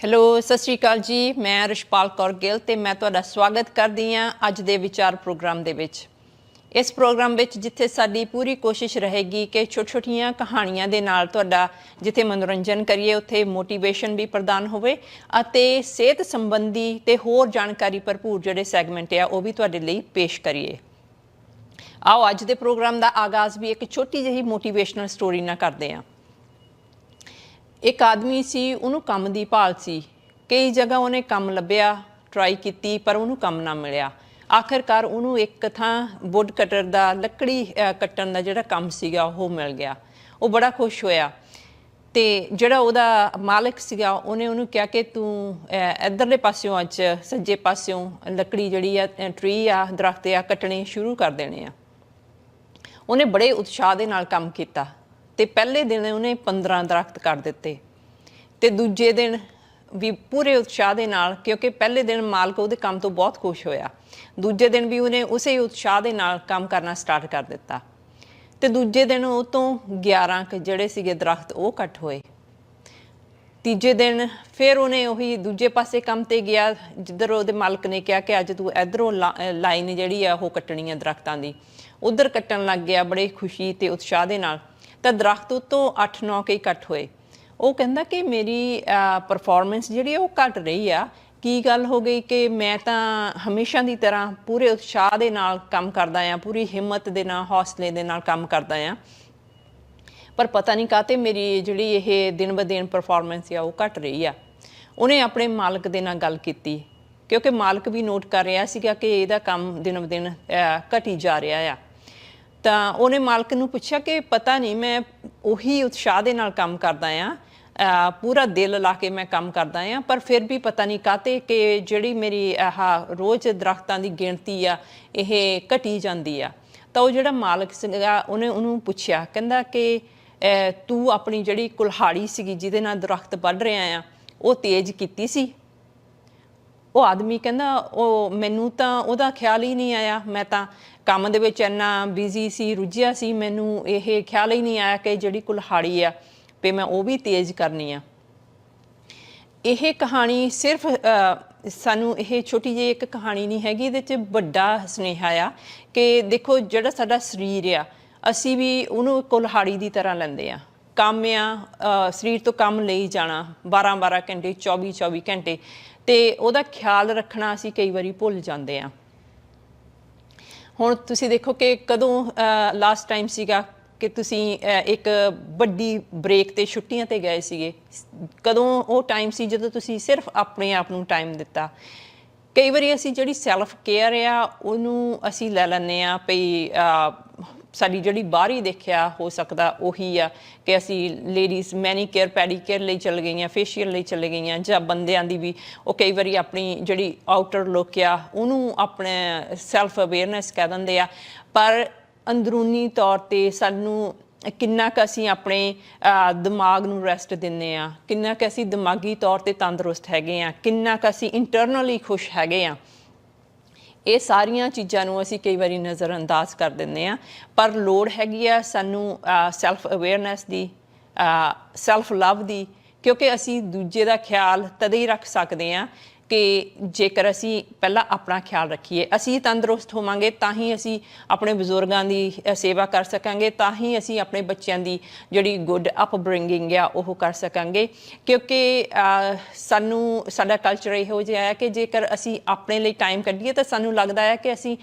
Hello ਸਤਿ ਸ਼੍ਰੀ ਅਕਾਲ ਜੀ। ਮੈਂ ਰਿਸ਼ਪਾਲ ਕੌਰ ਗਿੱਲ ਤੇ ਮੈਂ ਤੁਹਾਡਾ ਸਵਾਗਤ ਕਰਦੀ ਹਾਂ ਅੱਜ ਦੇ ਵਿਚਾਰ ਪ੍ਰੋਗਰਾਮ ਦੇ ਵਿੱਚ। ਇਸ ਪ੍ਰੋਗਰਾਮ ਵਿੱਚ ਜਿੱਥੇ ਸਾਡੀ ਪੂਰੀ ਕੋਸ਼ਿਸ਼ ਰਹੇਗੀ ਕਿ ਛੋਟ-ਛੋਟੀਆਂ ਕਹਾਣੀਆਂ ਦੇ ਨਾਲ ਤੁਹਾਡਾ ਜਿੱਥੇ ਮਨੋਰੰਜਨ ਕਰੀਏ, ਉੱਥੇ ਮੋਟੀਵੇਸ਼ਨ ਵੀ ਪ੍ਰਦਾਨ ਹੋਵੇ ਅਤੇ ਸਿਹਤ ਸੰਬੰਧੀ ਤੇ ਹੋਰ ਜਾਣਕਾਰੀ ਭਰਪੂਰ ਜਿਹੜੇ ਸੈਗਮੈਂਟ ਆ, ਉਹ ਵੀ ਤੁਹਾਡੇ ਲਈ ਪੇਸ਼ ਕਰੀਏ। ਆਓ, ਅੱਜ ਦੇ ਪ੍ਰੋਗਰਾਮ ਦਾ ਆਗਾਜ਼ ਵੀ ਇੱਕ ਛੋਟੀ ਜਿਹੀ ਮੋਟੀਵੇਸ਼ਨਲ ਸਟੋਰੀ ਨਾਲ ਕਰਦੇ ਹਾਂ। ਇੱਕ ਆਦਮੀ ਸੀ ਉਹਨੂੰ ਕੰਮ ਦੀ ਭਾਲ ਸੀ। ਕਈ ਜਗ੍ਹਾ ਉਹਨੇ ਕੰਮ ਲੱਭਿਆ ਟਰਾਈ ਕੀਤੀ ਪਰ ਉਹਨੂੰ ਕੰਮ ਨਾ ਮਿਲਿਆ। ਆਖਰਕਾਰ ਉਹਨੂੰ ਇੱਕ ਥਾਂ ਵੁੱਡ ਕਟਰ ਦਾ ਲੱਕੜੀ ਕੱਟਣ ਦਾ ਜਿਹੜਾ ਕੰਮ ਸੀਗਾ ਉਹ ਮਿਲ ਗਿਆ। ਉਹ ਬੜਾ ਖੁਸ਼ ਹੋਇਆ। ਤੇ ਜਿਹੜਾ ਉਹਦਾ ਮਾਲਕ ਸੀਗਾ ਉਹਨੇ ਉਹਨੂੰ ਕਿਹਾ ਕਿ ਤੂੰ ਅਹ, ਇੱਧਰਲੇ ਪਾਸਿਓਂ ਅੱਜ ਸੱਜੇ ਪਾਸਿਓਂ ਲੱਕੜੀ ਜਿਹੜੀ ਆ ਟਰੀ ਆ ਦਰਖਤ ਆ ਕੱਟਣੇ ਸ਼ੁਰੂ ਕਰ ਦੇਣੇ ਆ। ਉਹਨੇ ਬੜੇ ਉਤਸ਼ਾਹ ਦੇ ਨਾਲ ਕੰਮ ਕੀਤਾ। ਤੇ ਪਹਿਲੇ ਦਿਨ ਉਹਨੇ 15 ਦਰਖਤ ਕੱਟ ਦਿੱਤੇ। ਤੇ ਦੂਜੇ ਦਿਨ ਵੀ ਪੂਰੇ ਉਤਸ਼ਾਹ ਦੇ ਨਾਲ, ਕਿਉਂਕਿ ਪਹਿਲੇ ਦਿਨ ਮਾਲਕ ਉਹਦੇ ਕੰਮ ਤੋਂ ਬਹੁਤ ਖੁਸ਼ ਹੋਇਆ। ਦੂਜੇ ਦਿਨ ਵੀ ਉਹਨੇ ਉਸੇ ਉਤਸ਼ਾਹ ਦੇ ਨਾਲ ਕੰਮ ਕਰਨਾ ਸਟਾਰਟ ਕਰ ਦਿੱਤਾ। ਤੇ ਦੂਜੇ ਦਿਨ ਉਹ ਤੋਂ 11 ਕ ਜਿਹੜੇ ਸੀਗੇ ਦਰਖਤ ਉਹ ਕੱਟ ਹੋਏ। ਤੀਜੇ ਦਿਨ ਫਿਰ ਉਹਨੇ ਉਹੀ ਦੂਜੇ ਪਾਸੇ ਕੰਮ ਤੇ ਗਿਆ, ਜਿੱਧਰ ਉਹਦੇ ਮਾਲਕ ਨੇ ਕਿਹਾ ਕਿ ਅੱਜ ਤੂੰ ਇਧਰੋਂ ਲਾਈਨ ਜਿਹੜੀ ਆ ਉਹ ਕੱਟਣੀ ਆ ਦਰਖਤਾਂ ਦੀ। ਉਧਰ ਕੱਟਣ ਲੱਗ ਗਿਆ ਬੜੇ ਖੁਸ਼ੀ ਤੇ ਉਤਸ਼ਾਹ ਦੇ ਨਾਲ। ਤਾਂ ਦਰਖਤ ਉਤੋਂ 8-9 ਕੇ ਕੱਟ ਹੋਏ। ਉਹ ਕਹਿੰਦਾ ਕਿ ਮੇਰੀ ਪਰਫਾਰਮੈਂਸ ਜਿਹੜੀ ਆ ਉਹ ਘਟ ਰਹੀ ਆ। ਕੀ ਗੱਲ ਹੋ ਗਈ ਕਿ ਮੈਂ ਤਾਂ ਹਮੇਸ਼ਾ ਦੀ ਤਰ੍ਹਾਂ ਪੂਰੇ ਉਤਸ਼ਾਹ ਦੇ ਨਾਲ ਕੰਮ ਕਰਦਾ ਆ, ਪੂਰੀ ਹਿੰਮਤ ਦੇ ਨਾਲ, ਹੌਸਲੇ ਦੇ ਨਾਲ ਕੰਮ ਕਰਦਾ ਆ। ਪਰ ਪਤਾ ਨਹੀਂ ਕਾਤੇ ਮੇਰੀ ਜਿਹੜੀ ਇਹ ਦਿਨ ਬ ਦਿਨ ਪਰਫਾਰਮੈਂਸ ਆ ਉਹ ਘਟ ਰਹੀ ਆ। ਉਹਨੇ ਆਪਣੇ ਮਾਲਕ ਦੇ ਨਾਲ ਗੱਲ ਕੀਤੀ, ਕਿਉਂਕਿ ਮਾਲਕ ਵੀ ਨੋਟ ਕਰ ਰਿਹਾ ਸੀਗਾ ਕਿ ਇਹਦਾ ਕੰਮ ਦਿਨ ਬ ਦਿਨ ਘਟੀ ਜਾ ਰਿਹਾ ਆ। ਤਾਂ ਉਹਨੇ ਮਾਲਕ ਨੂੰ ਪੁੱਛਿਆ ਕਿ ਪਤਾ ਨਹੀਂ, ਮੈਂ ਉਹੀ ਉਤਸ਼ਾਹ ਦੇ ਨਾਲ ਕੰਮ ਕਰਦਾ ਆ ਪੂਰਾ ਦਿਲ ਲਾ ਕੇ ਮੈਂ ਕੰਮ ਕਰਦਾ ਆ ਪਰ ਫਿਰ ਵੀ ਪਤਾ ਨਹੀਂ ਕਾਤੇ ਕਿ ਜਿਹੜੀ ਮੇਰੀ ਆਹ ਰੋਜ਼ ਦਰਖਤਾਂ ਦੀ ਗਿਣਤੀ ਆ, ਇਹ ਘਟੀ ਜਾਂਦੀ ਆ। ਤਾਂ ਉਹ ਜਿਹੜਾ ਮਾਲਕ ਸੀਗਾ, ਉਹਨੇ ਉਹਨੂੰ ਪੁੱਛਿਆ, ਕਹਿੰਦਾ ਕਿ ਤੂੰ ਆਪਣੀ ਜਿਹੜੀ ਕੁਲਹਾੜੀ ਸੀਗੀ ਜਿਹਦੇ ਨਾਲ ਦਰਖਤ ਵੱਢ ਰਿਹਾ ਆ, ਉਹ ਤੇਜ਼ ਕੀਤੀ ਸੀ? ਉਹ ਆਦਮੀ ਕਹਿੰਦਾ, ਉਹ ਮੈਨੂੰ ਤਾਂ ਉਹਦਾ ਖਿਆਲ ਹੀ ਨਹੀਂ ਆਇਆ। ਮੈਂ ਤਾਂ ਕੰਮ ਦੇ ਵਿੱਚ ਇੰਨਾ ਬਿਜ਼ੀ ਸੀ, ਰੁੱਝਿਆ ਸੀ, ਮੈਨੂੰ ਇਹ ਖਿਆਲ ਹੀ ਨਹੀਂ ਆਇਆ ਕਿ ਜਿਹੜੀ ਕੁਲਹਾੜੀ ਆ, ਵੀ ਮੈਂ ਉਹ ਵੀ ਤੇਜ਼ ਕਰਨੀ ਆ। ਇਹ ਕਹਾਣੀ ਸਿਰਫ ਸਾਨੂੰ ਇਹ ਛੋਟੀ ਜਿਹੀ ਇੱਕ ਕਹਾਣੀ ਨਹੀਂ ਹੈਗੀ, ਇਹਦੇ 'ਚ ਵੱਡਾ ਸੁਨੇਹਾ ਆ ਕਿ ਦੇਖੋ ਜਿਹੜਾ ਸਾਡਾ ਸਰੀਰ ਆ, ਅਸੀਂ ਵੀ ਉਹਨੂੰ ਕੁਲਹਾੜੀ ਦੀ ਤਰ੍ਹਾਂ ਲੈਂਦੇ ਆ। ਕੰਮ ਆ ਸਰੀਰ ਤੋਂ ਕੰਮ ਲਈ ਜਾਣਾ 12 12 ਘੰਟੇ 24 24 ਘੰਟੇ। ਤੇ ਉਹਦਾ ਖਿਆਲ ਰੱਖਣਾ ਅਸੀਂ ਕਈ ਵਾਰੀ ਭੁੱਲ ਜਾਂਦੇ ਆ ਹੁਣ ਤੁਸੀਂ ਦੇਖੋ ਕਿ ਕਦੋਂ ਲਾਸਟ ਟਾਈਮ ਸੀਗਾ ਕਿ ਤੁਸੀਂ ਇੱਕ ਵੱਡੀ ਬ੍ਰੇਕ ਤੇ ਛੁੱਟੀਆਂ ਤੇ ਗਏ ਸੀਗੇ। ਕਦੋਂ ਉਹ ਟਾਈਮ ਸੀ ਜਦੋਂ ਤੁਸੀਂ ਸਿਰਫ ਆਪਣੇ ਆਪ ਨੂੰ ਟਾਈਮ ਦਿੱਤਾ। ਕਈ ਵਾਰੀ ਅਸੀਂ ਜਿਹੜੀ ਸੈਲਫ ਕੇਅਰ ਆ, ਉਹਨੂੰ ਅਸੀਂ ਲੈ ਲੈਂਦੇ ਆ ਭਈ ਸਾਡੀ ਜਿਹੜੀ ਬਾਹਰੀ ਦੇਖਿਆ ਹੋ ਸਕਦਾ ਉਹੀ ਆ ਕਿ ਅਸੀਂ ਲੇਡੀਜ਼ ਮੈਨੀਕੇਅਰ ਪੈਡੀਕੇਅਰ ਲਈ ਚੱਲ ਗਈਆਂ ਫੇਸ਼ੀਅਲ ਲਈ ਚੱਲ ਗਈਆਂ ਜਾਂ ਬੰਦਿਆਂ ਦੀ ਵੀ ਉਹ ਕਈ ਵਾਰੀ ਆਪਣੀ ਜਿਹੜੀ ਆਊਟਰ ਲੁੱਕ ਆ, ਉਹਨੂੰ ਆਪਣੇ ਸੈਲਫ ਅਵੇਅਰਨੈਸ ਕਹਿ ਦਿੰਦੇ ਆ। ਪਰ ਅੰਦਰੂਨੀ ਤੌਰ ਤੇ ਸਾਨੂੰ ਕਿੰਨਾ ਕੁ ਅਸੀਂ ਆਪਣੇ ਦਿਮਾਗ ਨੂੰ ਰੈਸਟ ਦਿੰਨੇ ਆ, ਕਿੰਨਾ ਕੁ ਅਸੀਂ ਦਿਮਾਗੀ ਤੌਰ ਤੇ ਤੰਦਰੁਸਤ ਹੈਗੇ ਆ, ਕਿੰਨਾ ਕੁ ਅਸੀਂ ਇੰਟਰਨਲੀ ਖੁਸ਼ ਹੈਗੇ ਆ। ਇਹ ਸਾਰੀਆਂ ਚੀਜ਼ਾਂ ਨੂੰ ਅਸੀਂ ਕਈ ਵਾਰੀ ਨਜ਼ਰਅੰਦਾਜ਼ ਕਰ ਦਿੰਦੇ ਆ ਪਰ ਲੋੜ ਹੈਗੀ ਆ ਸਾਨੂੰ ਸੈਲਫ ਅਵੇਅਰਨੈਸ ਦੀ ਸੈਲਫ ਲਵ ਦੀ, ਕਿਉਂਕਿ ਅਸੀਂ ਦੂਜੇ ਦਾ ਖਿਆਲ ਤਦੇ ਹੀ ਰੱਖ ਸਕਦੇ ਆ ਕਿ ਜੇਕਰ ਅਸੀਂ ਪਹਿਲਾਂ ਆਪਣਾ ਖਿਆਲ ਰੱਖੀਏ, ਅਸੀਂ ਤੰਦਰੁਸਤ ਹੋਵਾਂਗੇ, ਤਾਂ ਹੀ ਅਸੀਂ ਆਪਣੇ ਬਜ਼ੁਰਗਾਂ ਦੀ ਸੇਵਾ ਕਰ ਸਕਾਂਗੇ, ਤਾਂ ਹੀ ਅਸੀਂ ਆਪਣੇ ਬੱਚਿਆਂ ਦੀ ਜਿਹੜੀ ਗੁੱਡ ਅਪਬ੍ਰਿੰਗਿੰਗ ਆ, ਉਹ ਕਰ ਸਕਾਂਗੇ। ਕਿਉਂਕਿ ਸਾਨੂੰ, ਸਾਡਾ ਕਲਚਰ ਇਹੋ ਜਿਹਾ ਹੈ ਕਿ ਜੇਕਰ ਅਸੀਂ ਆਪਣੇ ਲਈ ਟਾਈਮ ਕੱਢੀਏ, ਤਾਂ ਸਾਨੂੰ ਲੱਗਦਾ ਹੈ ਕਿ ਅਸੀਂ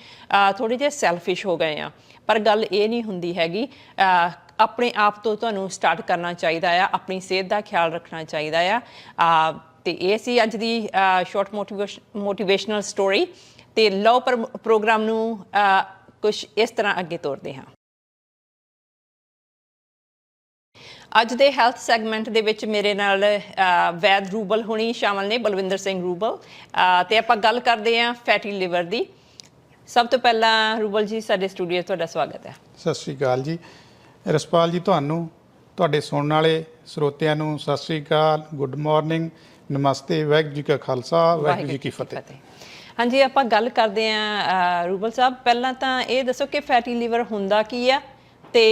ਥੋੜੇ ਜਿਹਾ ਸੈਲਫਿਸ਼ ਹੋ ਗਏ ਆ ਪਰ ਗੱਲ ਇਹ ਨਹੀਂ ਹੁੰਦੀ ਹੈਗੀ ਆਪਣੇ ਆਪ ਤੋਂ ਤੁਹਾਨੂੰ ਸਟਾਰਟ ਕਰਨਾ ਚਾਹੀਦਾ ਆ, ਆਪਣੀ ਸਿਹਤ ਦਾ ਖਿਆਲ ਰੱਖਣਾ ਚਾਹੀਦਾ ਆ। ਤੇ ਇਹ ਸੀ ਅੱਜ ਦੀ ਸ਼ਾਰਟ ਮੋਟੀਵੇਸ਼ਨਲ ਸਟੋਰੀ ਤੇ ਲਓ ਪਰ ਪ੍ਰੋਗਰਾਮ ਨੂੰ ਕੁਝ ਇਸ ਤਰ੍ਹਾਂ ਅੱਗੇ ਤੋਰਦੇ ਹਾਂ। ਅੱਜ ਦੇ ਹੈਲਥ ਸੈਗਮੈਂਟ ਦੇ ਵਿੱਚ ਮੇਰੇ ਨਾਲ ਵੈਦ ਰੂਬਲ ਹੁਣੀ ਸ਼ਾਮਲ ਨੇ ਬਲਵਿੰਦਰ ਸਿੰਘ ਰੂਬਲ। ਅ, ਤੇ ਆਪਾਂ ਗੱਲ ਕਰਦੇ ਹਾਂ ਫੈਟੀ ਲਿਵਰ ਦੀ। ਸਭ ਤੋਂ ਪਹਿਲਾਂ ਰੂਬਲ ਜੀ ਸਾਡੇ ਸਟੂਡੀਓ 'ਚ ਤੁਹਾਡਾ ਸਵਾਗਤ ਹੈ। ਸਤਿ ਸ਼੍ਰੀ ਅਕਾਲ ਜੀ। ਰਸਪਾਲ ਜੀ ਤੁਹਾਨੂੰ ਤੁਹਾਡੇ ਸੁਣਨ ਵਾਲੇ ਸਰੋਤਿਆਂ ਨੂੰ ਸਤਿ ਸ਼੍ਰੀ ਅਕਾਲ ਗੁੱਡ ਮਾਰਨਿੰਗ ਨਮਸਤੇ ਵਾਹਿਗੁਰੂ ਜੀ ਕਾ ਖਾਲਸਾ ਵਾਹਿਗੁਰੂ ਜੀ ਕੀ ਫਤਿਹ। ਹਾਂਜੀ ਆਪਾਂ ਗੱਲ ਕਰਦੇ ਅ, ਰੂਬਲ ਸਾਹਿਬ। ਪਹਿਲਾਂ ਤਾਂ ਇਹ ਦੱਸੋ ਕਿ ਫੈਟੀ ਲਿਵਰ ਹੁੰਦਾ ਕੀ ਆ? ਤੇ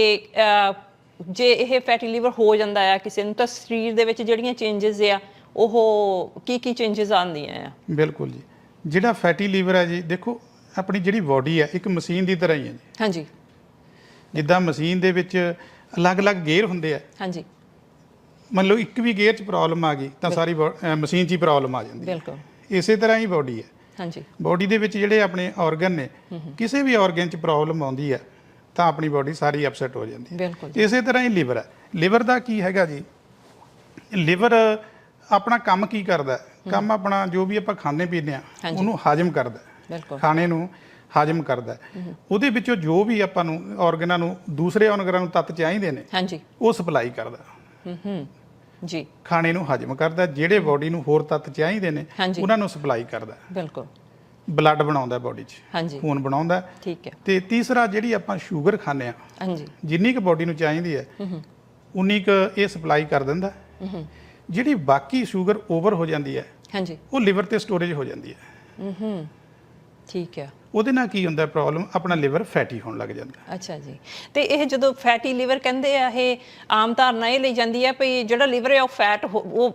ਜੇ ਇਹ ਫੈਟੀ ਲਿਵਰ ਹੋ ਜਾਂਦਾ ਆ ਕਿਸੇ ਨੂੰ ਤਾਂ ਸਰੀਰ ਦੇ ਵਿੱਚ ਜਿਹੜੀਆਂ ਚੇਂਜਸ ਆ ਉਹ ਕੀ ਕੀ ਚੇਂਜਸ ਆਉਂਦੀਆਂ ਆ? ਬਿਲਕੁਲ ਜੀ। ਜਿਹੜਾ ਫੈਟੀ ਲੀਵਰ ਹੈ ਜੀ ਦੇਖੋ ਆਪਣੀ ਜਿਹੜੀ ਬਾਡੀ ਹੈ ਇੱਕ ਮਸ਼ੀਨ ਦੀ ਤਰ੍ਹਾਂ ਹੀ ਹੈ ਜੀ। ਹਾਂਜੀ। ਜਿੱਦਾਂ ਮਸ਼ੀਨ ਦੇ ਵਿੱਚ ਅਲੱਗ-ਅਲੱਗ ਗੇਅਰ ਹੁੰਦੇ ਆ। ਹਾਂਜੀ। ਮੰਨ ਲਓ ਇੱਕ ਵੀ ਗੇਅਰ 'ਚ ਪ੍ਰੋਬਲਮ ਆ ਗਈ ਤਾਂ ਸਾਰੀ ਮਸ਼ੀਨ 'ਚ ਹੀ ਪ੍ਰੋਬਲਮ ਆ ਜਾਂਦੀ ਹੈ। ਬਿਲਕੁਲ। ਇਸੇ ਤਰ੍ਹਾਂ ਹੀ ਬਾਡੀ ਹੈ। ਹਾਂਜੀ। ਬਾਡੀ ਦੇ ਵਿੱਚ ਜਿਹੜੇ ਆਪਣੇ ਆਰਗਨ ਨੇ ਕਿਸੇ ਵੀ ਆਰਗਨ 'ਚ ਪ੍ਰੋਬਲਮ ਆਉਂਦੀ ਹੈ ਤਾਂ ਆਪਣੀ ਬਾਡੀ ਸਾਰੀ ਅਪਸੈਟ ਹੋ ਜਾਂਦੀ ਹੈ। ਬਿਲਕੁਲ ਇਸੇ ਤਰ੍ਹਾਂ ਹੀ ਲਿਵਰ ਹੈ। ਲਿਵਰ ਦਾ ਕੀ ਹੈਗਾ ਜੀ? ਲਿਵਰ ਆਪਣਾ ਕੰਮ ਕੀ ਕਰਦਾ? ਕੰਮ ਆਪਣਾ ਜੋ ਵੀ ਆਪਾਂ ਖਾਂਦੇ ਪੀਂਦੇ ਆ। ਉਹਨੂੰ ਹਾਜ਼ਮ ਕਰਦਾ। ਬਿਲਕੁਲ। ਖਾਣੇ ਨੂੰ ਹਾਜ਼ਮ ਕਰਦਾ। ਉਹਦੇ ਵਿੱਚੋਂ ਜੋ ਵੀ ਆਪਾਂ ਨੂੰ ਆਰਗਨਾਂ ਨੂੰ ਦੂਸਰੇ ਆਰਗਨਾਂ ਨੂੰ ਤੱਤ ਚਾਹੀਦੇ ਨੇ ਹਾਂਜੀ। ਉਹ ਸਪਲਾਈ ਕਰਦਾ ਹੂੰ ਜੀ ਖਾਣੇ ਨੂੰ ਹਾਜ਼ਮ ਕਰਦਾ। ਜਿਹੜੇ ਬਾਡੀ ਨੂੰ ਹੋਰ ਤੱਤ ਚਾਹੀਦੇ ਨੇ। ਉਹਨਾਂ ਨੂੰ ਸਪਲਾਈ ਕਰਦਾ। ਬਿਲਕੁਲ ਬਲੱਡ ਬਣਾਉਂਦਾ ਬਾਡੀ 'ਚ ਖੂਨ ਬਣਾਉਂਦਾ। ਠੀਕ ਹੈ ਤੇ ਤੀਸਰਾ ਜਿਹੜੀ ਆਪਾਂ ਸ਼ੂਗਰ ਖਾਂਦੇ ਆ ਹਾਂਜੀ ਜਿੰਨੀ ਕੁ ਬਾਡੀ ਨੂੰ ਚਾਹੀਦੀ ਹੈ ਉਨੀ ਕੁ ਇਹ ਸਪਲਾਈ ਕਰ ਦਿੰਦਾ। ਜਿਹੜੀ ਬਾਕੀ ਸ਼ੂਗਰ ਓਵਰ ਹੋ ਜਾਂਦੀ ਹੈ ਹਾਂਜੀ ਉਹ ਲਿਵਰ ਤੇ ਸਟੋਰੇਜ ਹੋ ਜਾਂਦੀ ਹੈ ਹੂੰ ਠੀਕ ਹੈ ਉਹਦੇ ਨਾਲ ਕੀ ਹੁੰਦਾ ਪ੍ਰੋਬਲਮ ਆਪਣਾ ਲਿਵਰ ਫੈਟੀ ਹੋਣ ਲੱਗ ਜਾਂਦਾ। ਅੱਛਾ ਜੀ। ਤੇ ਇਹ ਜਦੋਂ ਫੈਟੀ ਲਿਵਰ ਕਹਿੰਦੇ ਆ ਇਹ ਆਮ ਧਾਰਨਾ ਇਹ ਲਈ ਜਾਂਦੀ ਹੈ ਵੀ ਜਿਹੜਾ ਲਿਵਰ ਹੈ ਉਹ ਫੈਟ ਉਹ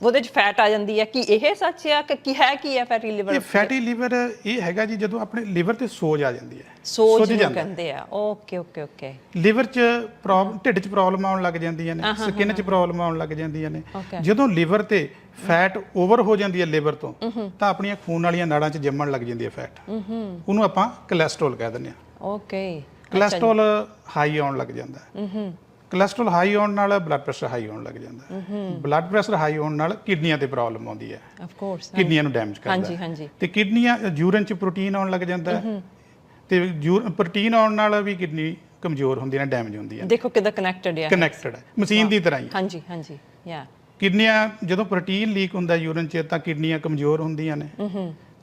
ਉਹਦੇ ਚ ਫੈਟ ਆ ਜਾਂਦੀ ਹੈ ਕਿ ਇਹ ਸੱਚ ਆ ਕਿ ਕੀ ਹੈ ਕੀ ਹੈ ਫੈਟੀ ਇਹ ਲਿਵਰ ਫੈਟੀ ਲਿਵਰ ਇਹ ਹੈਗਾ ਜੀ ਜਦੋਂ ਆਪਣੇ ਲਿਵਰ ਤੇ ਸੋਜ ਆ ਜਾਂਦੀ ਹੈ। ਸੋਜ ਨੂੰ। ਕਹਿੰਦੇ ਆ। ਓਕੇ ਓਕੇ ਓਕੇ ਲਿਵਰ 'ਚ ਪ੍ਰੋਬਲਮ ਢਿੱਡ 'ਚ ਪ੍ਰੋਬਲਮ ਆਉਣ ਲੱਗ ਜਾਂਦੀਆਂ ਨੇ ਸਕਿਨ 'ਚ ਪ੍ਰੋਬਲਮ ਆਉਣ ਲੱਗ ਜਾਂਦੀਆਂ ਨੇ. ਜਦੋਂ ਲਿਵਰ ਤੇ ਫੈਟ ਓਵਰ ਹੋ ਜਾਂਦੀ ਹੈ ਲਿਵਰ ਤੋਂ ਤਾਂ ਆਪਣੀਆਂ ਖੂਨ ਵਾਲੀਆਂ ਨਾੜਾਂ 'ਚ ਜੰਮਣ ਲੱਗ ਜਾਂਦੀ ਹੈ ਫੈਟ। ਉਹਨੂੰ ਆਪਾਂ ਕੋਲੇਸਟ੍ਰੋਲ ਕਹਿ ਦਿੰਦੇ ਆ ਓਕੇ। ਕੋਲੇਸਟ੍ਰੋਲ ਹਾਈ ਆਉਣ ਲੱਗ ਜਾਂਦਾ ਹੈ। ਹੂੰ ਕੋਲੇਸਟ੍ਰੋਲ ਹਾਈ ਆਉਣ ਨਾਲ ਬਲੱਡ ਪ੍ਰੈਸ਼ਰ ਹਾਈ ਆਉਣ ਲੱਗ ਜਾਂਦਾ ਹੈ। ਬਲੱਡ ਪ੍ਰੈਸ਼ਰ ਹਾਈ ਆਉਣ ਨਾਲ ਕਿਡਨੀਆਂ ਤੇ ਪ੍ਰੋਬਲਮ ਆਉਂਦੀ ਹੈ। ਆਫ ਕੋਰਸ ਕਿਡਨੀਆਂ ਨੂੰ ਡੈਮੇਜ ਕਰਦਾ ਹਾਂਜੀ ਹੈ। ਹਾਂਜੀ। ਤੇ ਕਿਡਨੀਆਂ ਯੂਰਿਨ 'ਚ ਪ੍ਰੋਟੀਨ ਆਉਣ ਲੱਗ ਜਾਂਦਾ ਹੈ। ਤੇ ਪ੍ਰੋਟੀਨ ਆਉਣ ਨਾਲ ਵੀ ਕਿਡਨੀ ਕਮਜ਼ੋਰ ਹੁੰਦੀ ਹੈ ਡੈਮੇਜ ਹੁੰਦੀ ਹੈ। ਦੇਖੋ ਕਿਦਾਂ ਕਨੈਕਟਡ ਆ। ਕਨੈਕਟਡ ਹੈ। ਮਸ਼ੀਨ ਦੀ ਤਰ੍ਹਾਂ ਹੀ ਹਾਂਜੀ ਹਾਂਜੀ। ਯਾ ਕਿਡਨੀਆਂ ਜਦੋਂ ਪ੍ਰੋਟੀਨ ਲੀਕ ਹੁੰਦਾ ਯੂਰਿਨ 'ਚ ਤਾਂ ਕਿਡਨੀਆਂ ਕਮਜ਼ੋਰ ਹੁੰਦੀਆਂ ਨੇ।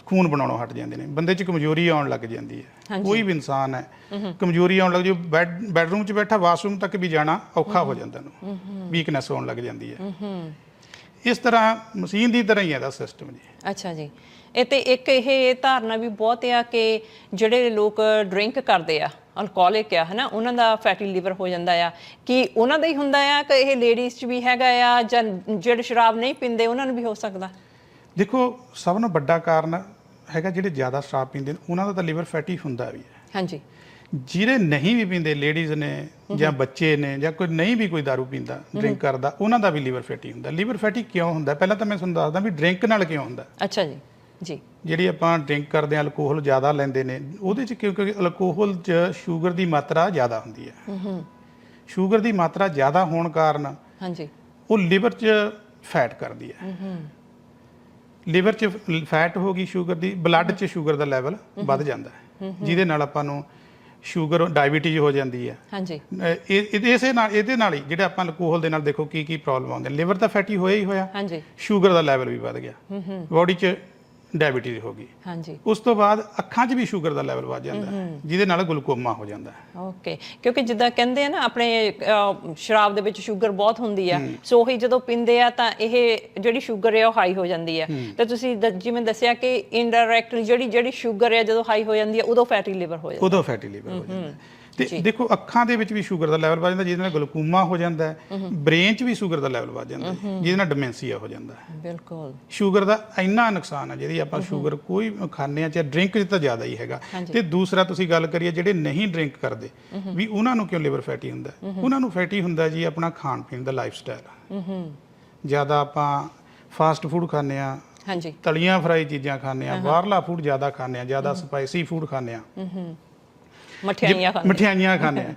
ਖੂਨ ਬਣਾਉਣੋਂ ਹਟ ਜਾਂਦੇ ਨੇ। ਬੰਦੇ 'ਚ ਕਮਜ਼ੋਰੀ ਆਉਣ ਲੱਗ ਜਾਂਦੀ ਹੈ। ਕੋਈ ਵੀ ਇਨਸਾਨ ਹੈ ਕਮਜ਼ੋਰੀ ਆਉਣ ਲੱਗ ਜੋ ਬੈੱਡ ਬੈੱਡਰੂਮ 'ਚ ਬੈਠਾ ਵਾਸ਼ਰੂਮ ਤੱਕ ਵੀ ਜਾਣਾ ਔਖਾ ਹੋ ਜਾਂਦਾ ਨੂੰ ਵੀਕਨੈਸ ਹੋਣ ਲੱਗ ਜਾਂਦੀ ਹੂੰ। ਇਸ ਤਰ੍ਹਾਂ ਮਸ਼ੀਨ ਦੀ ਤਰ੍ਹਾਂ ਹੀ ਹੈ ਇਹਦਾ ਸਿਸਟਮ ਜੀ। ਅੱਛਾ ਜੀ। ਇਹ ਤੇ ਇੱਕ ਇਹ ਧਾਰਨਾ ਵੀ ਬਹੁਤ ਆ ਕਿ ਜਿਹੜੇ ਲੋਕ ਡਰਿੰਕ ਕਰਦੇ ਆ ਅਲਕੋਹਲਿਕ ਆ ਹਨਾ ਉਹਨਾਂ ਦਾ ਫੈਟੀ ਲਿਵਰ ਹੋ ਜਾਂਦਾ ਆ। ਕਿ ਉਹਨਾਂ ਦਾ ਹੀ ਹੁੰਦਾ ਆ ਕਿ ਇਹ ਲੇਡੀਜ਼ 'ਚ ਵੀ ਹੈਗਾ ਆ ਜਾਂ ਜਿਹੜੇ ਸ਼ਰਾਬ ਨਹੀਂ ਪੀਂਦੇ ਉਹਨਾਂ ਨੂੰ ਵੀ ਹੋ ਸਕਦਾ? ਦੇਖੋ ਸਭ ਤੋਂ ਵੱਡਾ ਕਾਰਨ ਹੈਗਾ ਜਿਹੜੇ ਜ਼ਿਆਦਾ ਸ਼ਰਾਬ ਪੀਂਦੇ ਨੇ ਉਹਨਾਂ ਦਾ ਤਾਂ ਲਿਵਰ ਫੈਟੀ ਹੁੰਦਾ ਵੀ ਹੈ। ਹਾਂਜੀ। ਜਿਹੜੇ ਨਹੀਂ ਵੀ ਪੀਂਦੇ ਲੇਡੀਜ਼ ਨੇ ਜਾਂ ਬੱਚੇ ਨੇ ਜਾਂ ਕੋਈ ਨਹੀਂ ਵੀ ਕੋਈ दारू ਪੀਂਦਾ ਡਰਿੰਕ ਕਰਦਾ ਉਹਨਾਂ ਦਾ ਵੀ ਲਿਵਰ ਫੈਟੀ ਹੁੰਦਾ। ਲਿਵਰ ਫੈਟੀ ਕਿਉਂ ਹੁੰਦਾ? ਪਹਿਲਾਂ ਤਾਂ ਮੈਂ ਤੁਹਾਨੂੰ ਦੱਸਦਾ ਵੀ ਡਰਿੰਕ ਨਾਲ ਕਿਉਂ ਹੁੰਦਾ। ਅੱਛਾ ਜੀ ਜੀ। ਜਿਹੜੀ ਆਪਾਂ ਡਰਿੰਕ ਕਰਦੇ ਹਾਂ ਅਲਕੋਹਲ ਜ਼ਿਆਦਾ ਲੈਂਦੇ ਨੇ ਉਹਦੇ ਚ ਕਿਉਂਕਿ ਅਲਕੋਹਲ 'ਚ ਸ਼ੂਗਰ ਦੀ ਮਾਤਰਾ ਜ਼ਿਆਦਾ ਹੁੰਦੀ ਹੈ। ਹੂੰ ਹੂੰ। ਸ਼ੂਗਰ ਦੀ ਮਾਤਰਾ ਜ਼ਿਆਦਾ ਹੋਣ ਕਾਰਨ ਹਾਂਜੀ। ਉਹ ਲਿਵਰ 'ਚ ਫੈਟ ਕਰਦੀ ਹੈ। ਹੂੰ ਹੂੰ। ਲਿਵਰ 'ਚ ਫੈਟ ਹੋ ਗਈ ਸ਼ੂਗਰ ਦੀ ਬਲੱਡ 'ਚ ਸ਼ੂਗਰ ਦਾ ਲੈਵਲ ਵੱਧ ਜਾਂਦਾ ਹੈ। ਜਿਹਦੇ ਨਾਲ ਆਪਾਂ ਨੂੰ ਸ਼ੂਗਰ ਡਾਇਬੀਟੀਜ਼ ਹੋ ਜਾਂਦੀ ਹੈ। ਹਾਂਜੀ। ਇਹ ਇਹਦੇ- ਇਸੇ ਨਾਲ ਇਹਦੇ ਨਾਲ ਹੀ ਜਿਹੜੇ ਆਪਾਂ ਅਲਕੋਹਲ ਦੇ ਨਾਲ ਦੇਖੋ ਕੀ ਕੀ ਪ੍ਰੋਬਲਮ ਆਉਂਦੇ ਲਿਵਰ ਤਾਂ ਫੈਟੀ ਹੋਇਆ ਹੀ ਹੋਇਆ। ਹਾਂਜੀ। ਸ਼ੂਗਰ ਦਾ ਲੈਵਲ ਵੀ ਵੱਧ ਗਿਆ। ਹੂੰ ਹੂੰ। ਬਾਡੀ 'ਚ ਡਾਇਬੀਟੀਜ਼ ਹੋ ਗਈ। ਹਾਂਜੀ। ਉਸ ਤੋਂ ਬਾਅਦ ਅੱਖਾਂ 'ਚ ਵੀ ਸ਼ੂਗਰ ਦਾ ਲੈਵਲ ਵੱਧ ਜਾਂਦਾ। ਹੈ ਜਿਹਦੇ ਨਾਲ ਗਲੂਕੋਮਾ ਹੋ ਜਾਂਦਾ। ਹੈ ਓਕੇ ਕਿਉਂਕਿ ਜਿੱਦਾਂ ਕਹਿੰਦੇ ਆ ਨਾ ਆਪਣੇ ਅਹ, ਸ਼ਰਾਬ ਦੇ ਵਿੱਚ ਸ਼ੂਗਰ ਬਹੁਤ ਹੁੰਦੀ ਆ। ਸੋ ਉਹੀ ਜਦੋਂ ਪੀਂਦੇ ਆ ਤਾਂ ਇਹ ਜਿਹੜੀ ਸ਼ੂਗਰ ਹੈ ਉਹ ਹਾਈ ਹੋ ਜਾਂਦੀ ਹੈ। ਤੇ ਤੁਸੀਂ ਦ- ਜਿਵੇਂ ਦੱਸਿਆ ਕਿ ਇਨਡਾਇਰੈਕਟਲੀ ਜਿਹੜੀ ਜਿਹੜੀ ਸ਼ੂਗਰ ਹੈ ਜਦੋਂ ਹਾਈ ਹੋ ਜਾਂਦੀ ਹੈ ਉਦੋਂ ਫੈਟੀ ਲਿਵਰ ਹੋ ਜਾਂਦਾ। ਉਦੋਂ ਫੈਟੀ ਲੀਵਰ ਹੋ ਜਾਂਦਾ ਹੈ। ਤੇ ਦੇਖੋ ਅੱਖਾਂ ਦੇ ਵਿੱਚ ਵੀ ਸ਼ੂਗਰ ਦਾ ਲੈਵਲ ਵੱਧ ਜਾਂਦਾ ਜਿਹਦੇ ਨਾਲ ਗਲੂਕੋਮਾ ਹੋ ਜਾਂਦਾ ਹੈ ਬ੍ਰੇਨ 'ਚ ਵੀ ਸ਼ੂਗਰ ਦਾ ਲੈਵਲ ਵੱਧ ਜਾਂਦਾ ਹੈ ਜਿਹਦੇ ਨਾਲ ਡਿਮੈਂਸੀਆ ਹੋ ਜਾਂਦਾ ਹੈ। ਬਿਲਕੁਲ। ਸ਼ੂਗਰ ਦਾ ਇੰਨਾ ਨੁਕਸਾਨ ਹੈ ਜਿਹਦੀ ਆਪਾਂ ਸ਼ੂਗਰ ਕੋਈ ਖਾਂਦੇ ਆ ਚਾਹੇ ਡਰਿੰਕ 'ਚ ਤਾਂ ਜ਼ਿਆਦਾ ਹੀ ਹੈਗਾ। ਤੇ ਦੂਸਰਾ ਤੁਸੀਂ ਗੱਲ ਕਰੀਏ ਜਿਹੜੇ ਨਹੀਂ ਡਰਿੰਕ ਕਰਦੇ ਵੀ ਉਹਨਾਂ ਨੂੰ ਕਿਉਂ ਲਿਵਰ ਫੈਟੀ ਹੁੰਦਾ? ਉਹਨਾਂ ਨੂੰ ਫੈਟੀ ਹੁੰਦਾ ਜੀ ਆਪਣਾ ਖਾਣ ਪੀਣ ਦਾ ਲਾਈਫ ਸਟਾਈਲ ਜ਼ਿਆਦਾ ਆਪਾਂ ਫਾਸਟ ਫੂਡ ਖਾਂਦੇ ਆ ਹਾਂਜੀ। ਤਲੀਆਂ ਫਰਾਈ ਚੀਜ਼ਾਂ ਖਾਂਦੇ ਆ ਬਾਹਰਲਾ ਫੂਡ ਜ਼ਿਆਦਾ ਖਾਂਦੇ ਆ ਜ਼ਿਆਦਾ ਸਪਾਈਸੀ ਫੂਡ ਖਾਂਦੇ ਆ ਹੂੰ ਹੂੰ ਮਠਿਆਈਆਂ ਖਾਂਦੇ। ਮਠਿਆਈਆਂ ਖਾਂਦੇ ਆ।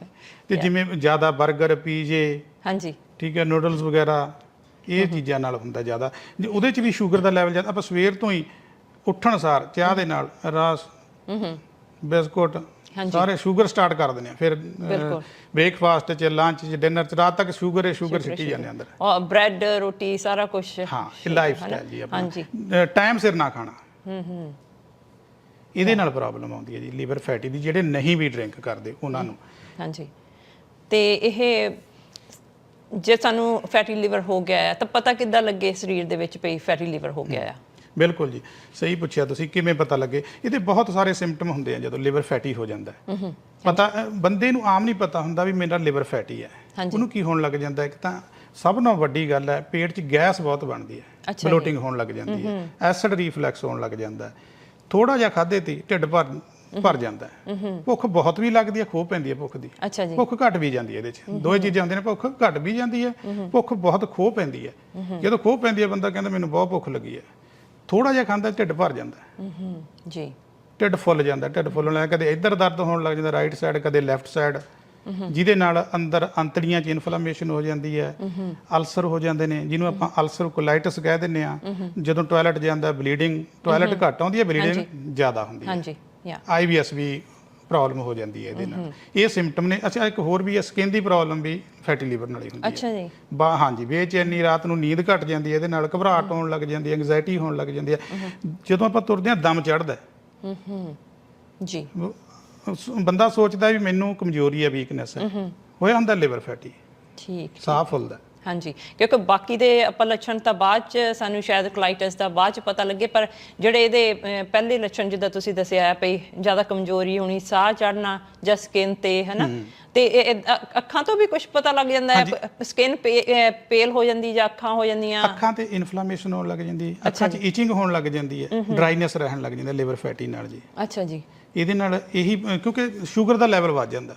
ਤੇ ਜਿਵੇਂ ਜ਼ਿਆਦਾ 버ਗਰ ਪੀਜੇ ਹਾਂਜੀ। ਠੀਕ ਹੈ ਨੂਡਲਸ ਵਗੈਰਾ ਇਹ ਚੀਜ਼ਾਂ ਨਾਲ ਹੁੰਦਾ ਜ਼ਿਆਦਾ। ਜੇ ਉਹਦੇ ਚ ਵੀ ਸ਼ੂਗਰ ਦਾ ਲੈਵਲ ਜ਼ਿਆਦਾ ਆਪਾਂ ਸਵੇਰ ਤੋਂ ਹੀ ਉੱਠਣ ਸਾਰ ਚਾਹ ਦੇ ਨਾਲ ਰਸ ਹੂੰ ਹੂੰ ਬਿਸਕੁਟ ਹਾਂਜੀ। ਸਾਰੇ ਸ਼ੂਗਰ ਸਟਾਰਟ ਕਰ ਦਿੰਦੇ ਆ। ਫਿਰ। ਬ੍ਰੇਕਫਾਸਟ ਚ ਲੰਚ ਚ ਡਿਨਰ ਚ ਰਾਤ ਤੱਕ ਸ਼ੂਗਰ ਹੈ ਸ਼ੂਗਰ ਸਿੱਟੀ ਜਾਂਦੇ ਅੰਦਰ। ਔਰ ਬ੍ਰੈਡ ਰੋਟੀ ਸਾਰਾ ਕੁਝ ਹਾਂ ਲਾਈਫ ਸਟਾਈਲ ਜੀ ਹਾਂਜੀ। ਆਪਣਾ ਟਾਈਮ ਸਿਰ ਨਾ ਖਾਣਾ। ਹੂੰ ਹੂੰ ਇਹਦੇ ਨਾਲ ਪ੍ਰੋਬਲਮ ਆਉਂਦੀ ਹੈ ਜੀ ਲੀਵਰ ਫੈਟੀ ਦੀ ਜਿਹੜੇ ਨਹੀਂ ਵੀ ਡਰਿੰਕ ਕਰਦੇ ਉਹਨਾਂ ਨੂੰ। ਹਾਂਜੀ। ਤੇ ਇਹ ਜੇ ਸਾਨੂੰ ਫੈਟੀ ਲਿਵਰ ਹੋ ਗਿਆ ਹੈ ਤਾਂ ਪਤਾ ਕਿੱਦਾਂ ਲੱਗੇ ਸਰੀਰ ਦੇ ਵਿੱਚ ਪਈ ਫੈਟੀ ਲਿਵਰ ਹੋ ਗਿਆ ਆ? ਬਿਲਕੁਲ ਜੀ ਸਹੀ ਪੁੱਛਿਆ ਤੁਸੀਂ ਕਿਵੇਂ ਪਤਾ ਲੱਗੇ? ਇਹਦੇ ਬਹੁਤ ਸਾਰੇ ਸਿੰਪਟਮ ਹੁੰਦੇ ਆ ਜਦੋਂ ਲਿਵਰ ਫੈਟੀ ਹੋ ਜਾਂਦਾ ਹੈ। ਪਤਾ ਬੰਦੇ ਨੂੰ ਆਮ ਨਹੀਂ ਪਤਾ ਹੁੰਦਾ ਵੀ ਮੇਰਾ ਲਿਵਰ ਫੈਟੀ ਹੈ। ਉਹਨੂੰ ਕੀ ਹੋਣ ਲੱਗ ਜਾਂਦਾ ਇੱਕ ਤਾਂ ਸਭ ਨਾਲੋਂ ਵੱਡੀ ਗੱਲ ਹੈ ਪੇਟ 'ਚ ਗੈਸ ਬਹੁਤ ਬਣਦੀ ਹੈ। ਬਲੋਟਿੰਗ ਹੋਣ ਲੱਗ ਜਾਂਦੀ ਹੈ। ਐਸਿਡ ਰੀਫਲੈਕਸ ਹੋਣ ਲੱਗ ਜਾਂਦਾ ਹੈ। ਥੋੜਾ ਜਿਹਾ ਖਾਦੇ ਤੇ ਢਿੱਡ ਭਰ ਭਰ ਜਾਂਦਾ ਹੈ। ਭੁੱਖ ਬਹੁਤ ਵੀ ਲੱਗਦੀ ਹੈ ਖੋ ਪੈਂਦੀ ਹੈ ਭੁੱਖ ਦੀ। ਅੱਛਾ ਜੀ। ਭੁੱਖ ਘਟ ਵੀ ਜਾਂਦੀ ਹੈ ਇਹਦੇ 'ਚ। ਦੋਏ ਚੀਜ਼ਾਂ ਹੁੰਦੀਆਂ ਨੇ ਭੁੱਖ ਘਟ ਵੀ ਜਾਂਦੀ ਹੈ ਭੁੱਖ ਬਹੁਤ ਖੋ ਪੈਂਦੀ ਹੈ। ਜਦੋਂ ਖੋ ਪੈਂਦੀ ਹੈ ਬੰਦਾ ਕਹਿੰਦਾ ਮੈਨੂੰ ਬਹੁਤ ਭੁੱਖ ਲੱਗੀ ਹੈ। ਥੋੜਾ ਜਿਹਾ ਖਾਂਦਾ ਢਿੱਡ ਭਰ ਜਾਂਦਾ ਜੀ। ਢਿੱਡ ਫੁੱਲ ਜਾਂਦਾ ਢਿੱਡ ਫੁੱਲਣ ਲੱਗ ਕਦੇ ਇੱਧਰ ਦਰਦ ਹੋਣ ਲੱਗ ਜਾਂਦਾ ਰਾਈਟ ਸਾਈਡ ਕਦੇ ਲੈਫਟ ਸਾਈਡ ਜਿਹਦੇ ਨਾਲ ਅੰਦਰ ਅੰਤੜੀਆਂ 'ਚ ਇਨਫਲੇਮੇਸ਼ਨ ਹੋ ਜਾਂਦੀ ਹੈ ਅਲਸਰ ਹੋ ਜਾਂਦੇ ਨੇ ਜਿਹਨੂੰ ਆਪਾਂ ਅਲਸਰ ਕੋਲਾਈਟਿਸ ਕਹਿ ਦਿੰਦੇ ਆ ਜਦੋਂ ਟਾਇਲਟ ਜਾਂਦਾ ਬਲੀਡਿੰਗ ਟਾਇਲਟ ਘੱਟ ਆਉਂਦੀ ਹੈ ਬਲੀਡਿੰਗ ਜ਼ਿਆਦਾ ਹੁੰਦੀ ਹੈ। ਹਾਂਜੀ ਯਾ ਆਈਬੀਐਸ ਵੀ ਪ੍ਰੋਬਲਮ ਹੋ ਜਾਂਦੀ ਹੈ ਇਹਦੇ ਨਾਲ। ਇਹ ਸਿੰਪਟਮ ਨੇ ਅੱਛਾ ਇੱਕ ਹੋਰ ਵੀ ਹੈ ਸਕਿਨ ਦੀ ਪ੍ਰੋਬਲਮ ਵੀ ਫੈਟੀ ਲੀਵਰ ਨਾਲ ਹੀ ਹੁੰਦੀ ਹੈ। ਅੱਛਾ ਜੀ। ਬਾ ਹਾਂਜੀ ਬੇਚੈਨੀ ਰਾਤ ਨੂੰ ਨੀਂਦ ਘਟ ਜਾਂਦੀ ਹੈ ਇਹਦੇ ਨਾਲ ਘਬਰਾਹਟ ਹੋਣ ਲੱਗ ਜਾਂਦੀ ਹੈ ਐਂਗਜ਼ਾਇਟੀ ਹੋਣ ਲੱਗ ਜਾਂਦੀ ਹੈ। ਜਦੋਂ ਆਪਾਂ ਤੁਰਦੇ ਹਾਂ ਦਮ ਚੜਦਾ ਹੂੰ। ਹੂੰ ਜੀ। ਬੰਦਾ ਸੋਚਦਾ ਵੀ ਮੈਨੂੰ ਕਮਜ਼ੋਰੀ ਹੈ ਵੀਕਨੈਸ ਹੈ ਹੋਇਆ ਹੁੰਦਾ ਲਿਵਰ ਫੈਟੀ ਠੀਕ। ਸਾਹ ਫੁੱਲਦਾ। ਹਾਂਜੀ ਕਿਉਂਕਿ ਬਾਕੀ ਦੇ ਆਪਾਂ ਲੱਛਣ ਤਾਂ ਬਾਅਦ ਚ ਸਾਨੂੰ ਸ਼ਾਇਦ ਕੋਲਾਈਟਿਸ ਦਾ ਬਾਅਦ ਚ ਪਤਾ ਲੱਗੇ ਪਰ ਜਿਹੜੇ ਇਹਦੇ ਅਹ, ਪਹਿਲੇ ਲੱਛਣ ਜਿੱਦਾਂ ਤੁਸੀਂ ਦੱਸਿਆ ਹੈ ਭਈ ਜ਼ਿਆਦਾ ਕਮਜ਼ੋਰੀ ਹੋਣੀ ਸਾਹ ਚੜਨਾ ਜਾਂ ਸਕਿਨ ਤੇ ਹਨਾ? ਤੇ ਇਹ- ਇਹ ਅ- ਅੱਖਾਂ ਤੋਂ ਵੀ ਕੁਝ ਪਤਾ ਲੱਗ ਜਾਂਦਾ ਹੈ? ਸਕਿਨ ਪੇਲ ਹੋ ਜਾਂਦੀ ਜਾਂ ਅੱਖਾਂ ਹੋ ਜਾਂਦੀਆਂ? ਅੱਖਾਂ ਤੇ ਇਨਫਲੇਮੇਸ਼ਨ ਹੋਣ ਲੱਗ ਜਾਂਦੀ ਹੈ। ਅੱਖਾਂ 'ਚ ਇਚਿੰਗ ਹੋਣ ਲੱਗ ਜਾਂਦੀ ਹੈ। ਡਰਾਈਨੈਸ ਰਹਿਣ ਲੱਗ ਜਾਂਦਾ ਲਿਵਰ ਫੈਟੀ ਨਾਲ ਜੀ। ਅੱਛਾ ਜੀ। ਇਹਦੇ ਨਾਲ ਇਹੀ ਕਿਉਂਕਿ ਸ਼ੂਗਰ ਦਾ ਲੈਵਲ ਵੱਧ ਜਾਂਦਾ।